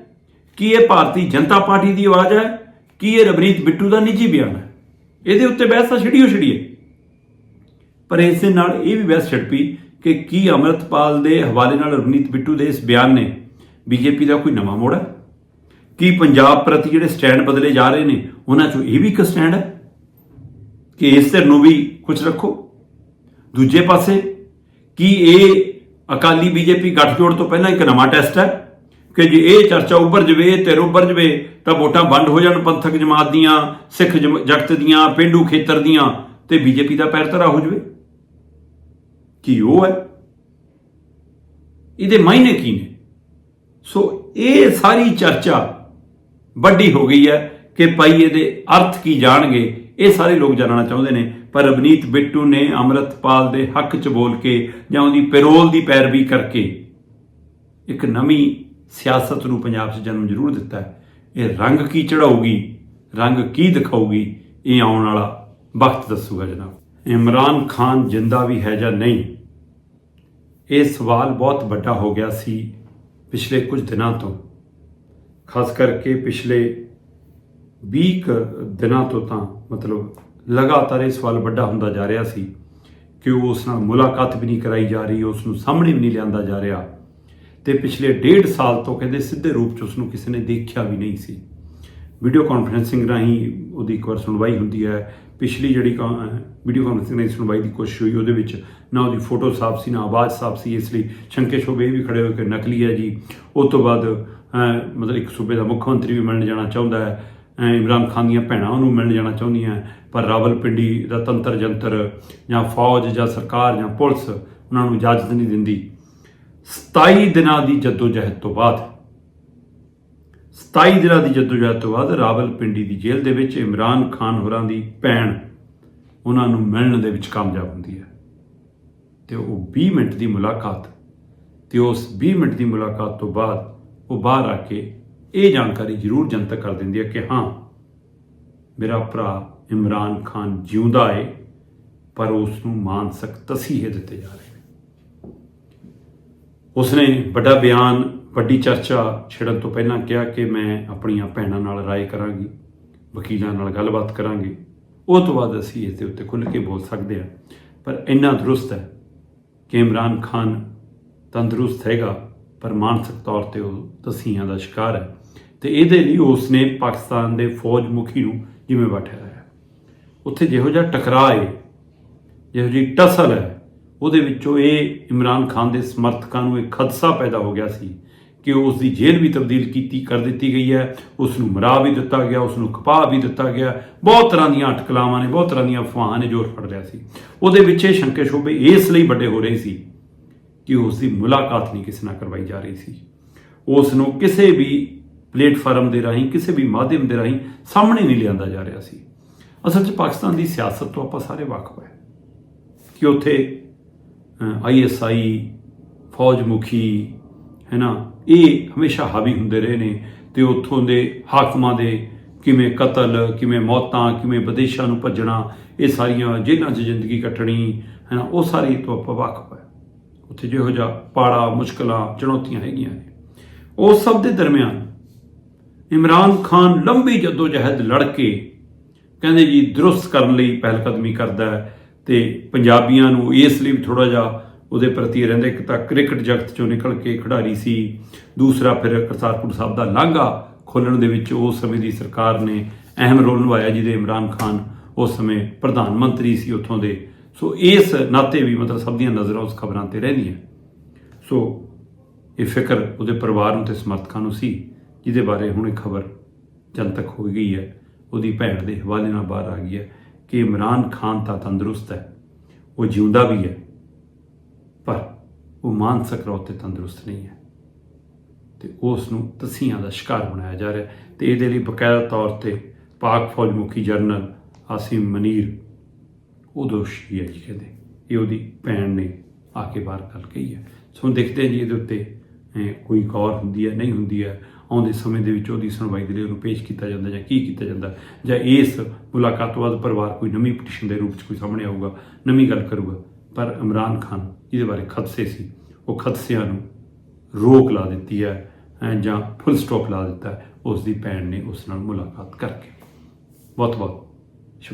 ਕੀ ਇਹ ਭਾਰਤੀ ਜਨਤਾ ਪਾਰਟੀ ਦੀ ਆਵਾਜ਼ ਹੈ? ਕੀ ਇਹ ਰਵਨੀਤ ਬਿੱਟੂ ਦਾ ਨਿੱਜੀ ਬਿਆਨ ਹੈ? ਇਹਦੇ ਉੱਤੇ ਬਹਿਸ ਤਾਂ ਛਿੜੀ ਛਿੜੀਓ ਛਿੜੀਏ ਪਰ ਇਸ ਦੇ ਨਾਲ ਇਹ ਵੀ ਬਹਿਸ ਛਿੜ ਪਈ ਕਿ ਕੀ ਅਮਰਤਪਾਲ ਦੇ ਹਵਾਲੇ ਨਾਲ ਰਵਨੀਤ ਬਿੱਟੂ ਦੇ ਇਸ ਬਿਆਨ ਨੇ ਬੀਜੇਪੀ ਦਾ ਕੋਈ ਨਵਾਂ ਮੋੜ ਹੈ? ਕੀ ਪੰਜਾਬ ਪ੍ਰਤੀ ਜਿਹੜੇ ਸਟੈਂਡ ਬਦਲੇ ਜਾ ਰਹੇ ਨੇ, ਉਹਨਾਂ ਚੋਂ ਇਹ ਵੀ ਇੱਕ ਸਟੈਂਡ ਹੈ? ਕਿ ਇਸ ਧਿਰ ਨੂੰ ਵੀ ਕੁਝ ਰੱਖੋ? ਦੂਜੇ ਪਾਸੇ, ਕੀ ਇਹ ਅਕਾਲੀ ਬੀਜੇਪੀ ਗੱਠਜੋੜ ਤੋਂ ਪਹਿਲਾਂ ਇੱਕ ਨਵਾਂ ਟੈਸਟ ਹੈ? ਕਿ ਜੇ ਇਹ ਚਰਚਾ ਉੱਭਰ ਜਵੇ ਤੇ ਉੱਭਰ ਜਵੇ, ਤਾਂ ਵੋਟਾਂ ਵੰਡ ਹੋ ਜਾਣ ਪੰਥਕ ਜਮਾਤ ਦੀਆਂ, ਸਿੱਖ ਜਮ- ਜਗਤ ਦੀਆਂ, ਪਿੰਡੂ ਖੇਤਰ ਦੀਆਂ, ਤੇ ਬੀਜੇਪੀ ਦਾ ਪੈਰ ਧਰਾ ਹੋ ਜਵੇ? ਕੀ ਉਹ ਹੈ? ਇਹਦੇ ਮਾਇਨੇ ਕੀ ਨੇ? ਸੋ ਇਹ ਸਾਰੀ ਚਰਚਾ ਵੱਡੀ ਹੋ ਗਈ ਹੈ ਕਿ ਭਾਈ ਇਹਦੇ ਅਰਥ ਕੀ ਜਾਣਗੇ, ਇਹ ਸਾਰੇ ਲੋਕ ਜਾਣਨਾ ਚਾਹੁੰਦੇ ਨੇ। ਪਰ ਰਵਨੀਤ ਬਿੱਟੂ ਨੇ ਅੰਮ੍ਰਿਤਪਾਲ ਦੇ ਹੱਕ 'ਚ ਬੋਲ ਕੇ ਜਾਂ ਉਹਦੀ ਪੈਰੋਲ ਦੀ ਪੈਰਵੀ ਕਰਕੇ ਇੱਕ ਨਵੀਂ ਸਿਆਸਤ ਨੂੰ ਪੰਜਾਬ 'ਚ ਜਨਮ ਜ਼ਰੂਰ ਦਿੱਤਾ ਹੈ। ਇਹ ਰੰਗ ਕੀ ਚੜਾਊਗੀ ਰੰਗ ਕੀ ਦਿਖਾਊਗੀ, ਇਹ ਆਉਣ ਵਾਲਾ ਵਕਤ ਦੱਸੂਗਾ ਜਨਾਬ। ਇਮਰਾਨ ਖਾਨ ਜਿੰਦਾ ਵੀ ਹੈ ਜਾਂ ਨਹੀਂ, ਇਹ ਸਵਾਲ ਬਹੁਤ ਵੱਡਾ ਹੋ ਗਿਆ ਸੀ। ਪਿਛਲੇ ਕੁਝ ਦਿਨਾਂ ਤੋਂ, ਖਾਸ ਕਰਕੇ ਪਿਛਲੇ 20 ਕੁ ਦਿਨਾਂ ਤੋਂ ਤਾਂ ਮਤਲਬ ਲਗਾਤਾਰ ਇਹ ਸਵਾਲ ਵੱਡਾ ਹੁੰਦਾ ਜਾ ਰਿਹਾ ਸੀ ਕਿ ਉਹ ਉਸ ਨਾਲ ਮੁਲਾਕਾਤ ਵੀ ਨਹੀਂ ਕਰਾਈ ਜਾ ਰਹੀ, ਉਸ ਨੂੰ ਸਾਹਮਣੇ ਵੀ ਨਹੀਂ ਲਿਆਂਦਾ ਜਾ ਰਿਹਾ ਤੇ ਪਿਛਲੇ ਡੇਢ ਸਾਲ ਤੋਂ ਕਹਿੰਦੇ ਸਿੱਧੇ ਰੂਪ 'ਚ ਉਸ ਨੂੰ ਕਿਸੇ ਨੇ ਦੇਖਿਆ ਵੀ ਨਹੀਂ ਸੀ। ਵੀਡੀਓ ਕਾਨਫਰੈਂਸਿੰਗ ਰਾਹੀਂ ਉਹਦੀ ਇੱਕ ਵਾਰ ਸੁਣਵਾਈ ਹੁੰਦੀ ਹੈ ਪਿਛਲੀ ਜਿਹੜੀ ਵੀਡੀਓ ਕਾਨਫਰੈਂਸਿੰਗ ਦੀ ਸੁਣਵਾਈ ਦੀ ਕੋਸ਼ਿਸ਼ ਹੋਈ, ਉਹਦੇ ਵਿੱਚ ਨਾ ਉਹਦੀ ਫੋਟੋ ਸਾਫ਼ ਸੀ, ਨਾ ਆਵਾਜ਼ ਸਾਫ਼ ਸੀ, ਇਸ ਲਈ ਸ਼ੰਕੇ ਸ਼ੋਭੇ ਵੀ ਖੜੇ ਹੋਏ ਕਿ ਨਕਲੀ ਹੈ ਜੀ। ਉਸ ਤੋਂ ਬਾਅਦ ਮਤਲਬ ਇੱਕ ਸੂਬੇ ਦਾ ਮੁੱਖ ਮੰਤਰੀ ਵੀ ਮਿਲਣ ਜਾਣਾ ਚਾਹੁੰਦਾ ਹੈ। ਇਮਰਾਨ ਖਾਨ ਦੀਆਂ ਭੈਣਾਂ ਉਹਨੂੰ ਮਿਲਣ ਜਾਣਾ ਚਾਹੁੰਦੀਆਂ ਪਰ ਰਾਵਲਪਿੰਡੀ ਦਾ ਤੰਤਰ ਜੰਤਰ ਜਾਂ ਫੌਜ ਜਾਂ ਸਰਕਾਰ ਜਾਂ ਪੁਲਿਸ ਉਹਨਾਂ ਨੂੰ ਇਜਾਜ਼ਤ ਨਹੀਂ ਦਿੰਦੀ। 27 ਦਿਨਾਂ ਦੀ ਜਦੋਜਹਿਦ ਤੋਂ ਬਾਅਦ 27 ਦਿਨਾਂ ਦੀ ਜਦੋਜਹਿਦ ਤੋਂ ਬਾਅਦ ਰਾਵਲਪਿੰਡੀ ਦੀ ਜੇਲ੍ਹ ਦੇ ਵਿੱਚ ਇਮਰਾਨ ਖਾਨ ਹੋਰਾਂ ਦੀ ਭੈਣ ਉਹਨਾਂ ਨੂੰ ਮਿਲਣ ਦੇ ਵਿੱਚ ਕਾਮਯਾਬ ਹੁੰਦੀ ਹੈ। ਤੇ ਉਹ 20 ਮਿੰਟ ਦੀ ਮੁਲਾਕਾਤ ਤੇ ਉਸ 20 ਮਿੰਟ ਦੀ ਮੁਲਾਕਾਤ ਤੋਂ ਬਾਅਦ ਉਹ ਬਾਹਰ ਆ ਕੇ ਇਹ ਜਾਣਕਾਰੀ ਜ਼ਰੂਰ ਜਨਤਕ ਕਰ ਦਿੰਦੀ ਹੈ ਕਿ ਹਾਂ, ਮੇਰਾ ਭਰਾ ਇਮਰਾਨ ਖਾਨ ਜਿਉਂਦਾ ਹੈ ਪਰ ਉਸ ਨੂੰ ਮਾਨਸਿਕ ਤਸੀਹੇ ਦਿੱਤੇ ਜਾ ਰਹੇ ਨੇ। ਉਸਨੇ ਵੱਡਾ ਬਿਆਨ ਵੱਡੀ ਚਰਚਾ ਛਿੜਨ ਤੋਂ ਪਹਿਲਾਂ ਕਿਹਾ ਕਿ ਮੈਂ ਆਪਣੀਆਂ ਭੈਣਾਂ ਨਾਲ ਰਾਏ ਕਰਾਂਗੀ, ਵਕੀਲਾਂ ਨਾਲ ਗੱਲਬਾਤ ਕਰਾਂਗੇ। ਉਹ ਤੋਂ ਬਾਅਦ ਅਸੀਂ ਇਸ ਦੇ ਉੱਤੇ ਖੁੱਲ੍ਹ ਕੇ ਬੋਲ ਸਕਦੇ ਹਾਂ। ਪਰ ਇੰਨਾ ਦਰੁਸਤ ਹੈ ਕਿ ਇਮਰਾਨ ਖਾਨ ਤੰਦਰੁਸਤ ਹੈਗਾ, ਪਰ ਮਾਨਸਿਕ ਤੌਰ ਤੇ ਉਹ ਤਸੀਹਾਂ ਦਾ ਸ਼ਿਕਾਰ ਹੈ ਤੇ ਇਹਦੇ ਲਈ ਉਸ ਨੇ ਪਾਕਿਸਤਾਨ ਦੇ ਫੌਜ ਮੁਖੀ ਨੂੰ ਜਿਵੇਂ ਬੈਠਿਆ ਹੈ। ਉੱਥੇ ਜਿਹੋ ਜਿਹਾ ਟਕਰਾਅ ਹੈ, ਜਿਹੋ ਜਿਹੀ ਟਸਲ ਹੈ, ਉਹਦੇ ਵਿੱਚੋਂ ਇਹ ਇਮਰਾਨ ਖਾਨ ਦੇ ਸਮਰਥਕਾਂ ਨੂੰ ਇੱਕ ਖਦਸ਼ਾ ਪੈਦਾ ਹੋ ਗਿਆ ਸੀ ਕਿ ਉਸ ਦੀ ਜੇਲ੍ਹ ਵੀ ਤਬਦੀਲ ਕੀਤੀ, ਕਰ ਦਿੱਤੀ ਗਈ ਹੈ। ਉਸ ਨੂੰ ਮਰਾ ਵੀ ਦਿੱਤਾ ਗਿਆ ਉਸ ਨੂੰ ਖਪਾ ਵੀ ਦਿੱਤਾ ਗਿਆ। ਬਹੁਤ ਤਰ੍ਹਾਂ ਦੀਆਂ ਅਟਕਲਾਵਾਂ ਨੇ, ਬਹੁਤ ਤਰ੍ਹਾਂ ਦੀਆਂ ਅਫਵਾਹਾਂ ਨੇ ਜੋਰ ਫੜ ਰਿਹਾ ਸੀ। ਉਹਦੇ ਵਿੱਚ ਇਹ ਸ਼ੰਕੇ ਸ਼ੋਭੇ ਇਸ ਲਈ ਵੱਡੇ ਹੋ ਰਹੇ ਸੀ ਕਿ ਉਸ ਦੀ ਮੁਲਾਕਾਤ ਨਹੀਂ ਕਿਸੇ ਨਾਲ ਕਰਵਾਈ ਜਾ ਰਹੀ ਸੀ। ਉਸ ਨੂੰ ਕਿਸੇ ਵੀ ਪਲੇਟਫਾਰਮ ਦੇ ਰਾਹੀਂ, ਕਿਸੇ ਵੀ ਮਾਧਿਅਮ ਦੇ ਰਾਹੀਂ ਸਾਹਮਣੇ ਨਹੀਂ ਲਿਆਂਦਾ ਜਾ ਰਿਹਾ ਸੀ। ਅਸਲ 'ਚ ਪਾਕਿਸਤਾਨ ਦੀ ਸਿਆਸਤ ਤੋਂ ਆਪਾਂ ਸਾਰੇ ਵਾਕਫ ਹੈ ਕਿ ਉੱਥੇ ਆਈਐਸਆਈ ਫੌਜ ਮੁਖੀ ਹੈ ਨਾ ਇਹ ਹਮੇਸ਼ਾ ਹਾਵੀ ਹੁੰਦੇ ਰਹੇ ਨੇ ਤੇ ਉੱਥੋਂ ਦੇ ਹਾਕਮਾਂ ਦੇ ਕਿਵੇਂ ਕਤਲ, ਕਿਵੇਂ ਮੌਤਾਂ, ਕਿਵੇਂ ਵਿਦੇਸ਼ਾਂ ਨੂੰ ਭੱਜਣਾ, ਇਹ ਸਾਰੀਆਂ ਜੇਲ੍ਹਾਂ 'ਚ ਜ਼ਿੰਦਗੀ ਕੱਟਣੀ ਹੈ ਨਾ ਉਹ ਸਾਰੀ ਤੋਂ ਆਪਾਂ ਵਾਕਫ ਹੈ ਉੱਥੇ ਜਿਹੋ ਜਿਹਾ ਪਾੜਾ, ਮੁਸ਼ਕਲਾਂ, ਚੁਣੌਤੀਆਂ ਹੈਗੀਆਂ ਨੇ। ਉਸ ਸਭ ਦੇ ਦਰਮਿਆਨ ਇਮਰਾਨ ਖਾਨ ਲੰਬੀ ਜਦੋਜਹਿਦ ਲੜ ਕੇ ਕਹਿੰਦੇ ਜੀ, ਦਰੁਸਤ ਕਰਨ ਲਈ ਪਹਿਲਕਦਮੀ ਕਰਦਾ ਹੈ ਤੇ ਪੰਜਾਬੀਆਂ ਨੂੰ ਇਸ ਲਈ ਵੀ ਥੋੜਾ ਜਿਹਾ ਉਹਦੇ ਪ੍ਰਤੀ ਰਹਿੰਦਾ ਇੱਕ ਤਾਂ ਕ੍ਰਿਕਟ ਜਗਤ ਚੋਂ ਨਿਕਲ ਕੇ ਖਿਡਾਰੀ ਸੀ, ਦੂਸਰਾ ਫਿਰ ਕਰਤਾਰਪੁਰ ਸਾਹਿਬ ਦਾ ਲਾਂਘਾ ਖੋਲਣ ਦੇ ਵਿੱਚ ਉਸ ਸਮੇਂ ਦੀ ਸਰਕਾਰ ਨੇ ਅਹਿਮ ਰੋਲ ਨਿਭਾਇਆ ਜਿਹਦੇ ਇਮਰਾਨ ਖਾਨ ਉਸ ਸਮੇਂ ਪ੍ਰਧਾਨ ਮੰਤਰੀ ਸੀ ਉੱਥੋਂ ਦੇ। ਸੋ ਇਸ ਨਾਤੇ ਵੀ ਮਤਲਬ ਸਭ ਦੀਆਂ ਨਜ਼ਰਾਂ ਉਸ ਖਬਰਾਂ ਤੇ ਰਹਿੰਦੀਆਂ। ਸੋ ਇਹ ਫਿਕਰ ਉਹਦੇ ਪਰਿਵਾਰ ਨੂੰ ਤੇ ਸਮਰਥਕਾਂ ਨੂੰ ਸੀ, ਜਿਹਦੇ ਬਾਰੇ ਹੁਣ ਇਹ ਖਬਰ ਜਨਤਕ ਹੋ ਗਈ ਹੈ, ਉਹਦੀ ਭੈਣ ਦੇ ਹਵਾਲੇ ਨਾਲ ਬਾਹਰ ਆ ਗਈ ਹੈ ਕਿ ਇਮਰਾਨ ਖਾਨ ਤਾਂ ਤੰਦਰੁਸਤ ਹੈ, ਉਹ ਜਿਉਂਦਾ ਵੀ ਹੈ। ਉਹ ਮਾਨਸਿਕ ਤੌਰ ਤੇ ਤੰਦਰੁਸਤ ਨਹੀਂ ਹੈ। ਤੇ ਉਸ ਨੂੰ ਤਸੀਆਂ ਦਾ ਸ਼ਿਕਾਰ ਬਣਾਇਆ ਜਾ ਰਿਹਾ ਹੈ ਤੇ ਇਹਦੇ ਲਈ ਬਕਾਇਦਾ ਤੌਰ ਤੇ ਪਾਕ ਫੌਜ ਮੁਖੀ ਜਨਰਲ ਆਸਿਮ ਮਨੀਰ ਉਹ ਦੋਸ਼ੀ ਹੈ ਜੀ ਕਹਿੰਦੇ। ਇਹ ਉਹਦੀ ਭੈਣ ਨੇ ਆ ਕੇ ਬਾਹਰ ਗੱਲ ਕਹੀ ਹੈ। ਸੋ ਹੁਣ ਦੇਖਦੇ ਹਾਂ ਜੀ ਇਹਦੇ ਉੱਤੇ ਕੋਈ ਗੌਰ ਹੁੰਦੀ ਹੈ, ਨਹੀਂ ਹੁੰਦੀ ਹੈ। ਆਉਂਦੇ ਸਮੇਂ ਦੇ ਵਿੱਚ ਉਹਦੀ ਸੁਣਵਾਈ ਦੇ ਲਈ ਉਹਨੂੰ ਪੇਸ਼ ਕੀਤਾ ਜਾਂਦਾ ਜਾਂ ਕੀ ਕੀਤਾ ਜਾਂਦਾ। ਜਾਂ ਇਸ ਮੁਲਾਕਾਤ ਤੋਂ ਬਾਅਦ ਪਰਿਵਾਰ ਕੋਈ ਨਵੀਂ ਪਟੀਸ਼ਨ ਦੇ ਰੂਪ 'ਚ ਕੋਈ ਸਾਹਮਣੇ ਆਊਗਾ, ਨਵੀਂ ਗੱਲ ਕਰੂਗਾ। ਪਰ ਇਮਰਾਨ ਖਾਨ ਜਿਹਦੇ ਬਾਰੇ ਖਦਸ਼ੇ ਸੀ। ਉਹ ਖਦਸ਼ਿਆਂ ਨੂੰ ਰੋਕ ਲਾ ਦਿੱਤੀ ਹੈ ਜਾਂ ਫੁੱਲ ਸਟਾਪ ਲਾ ਦਿੱਤਾ ਉਸ ਦੀ ਭੈਣ ਨੇ ਉਸ ਨਾਲ ਮੁਲਾਕਾਤ ਕਰਕੇ। ਬਹੁਤ ਬਹੁਤ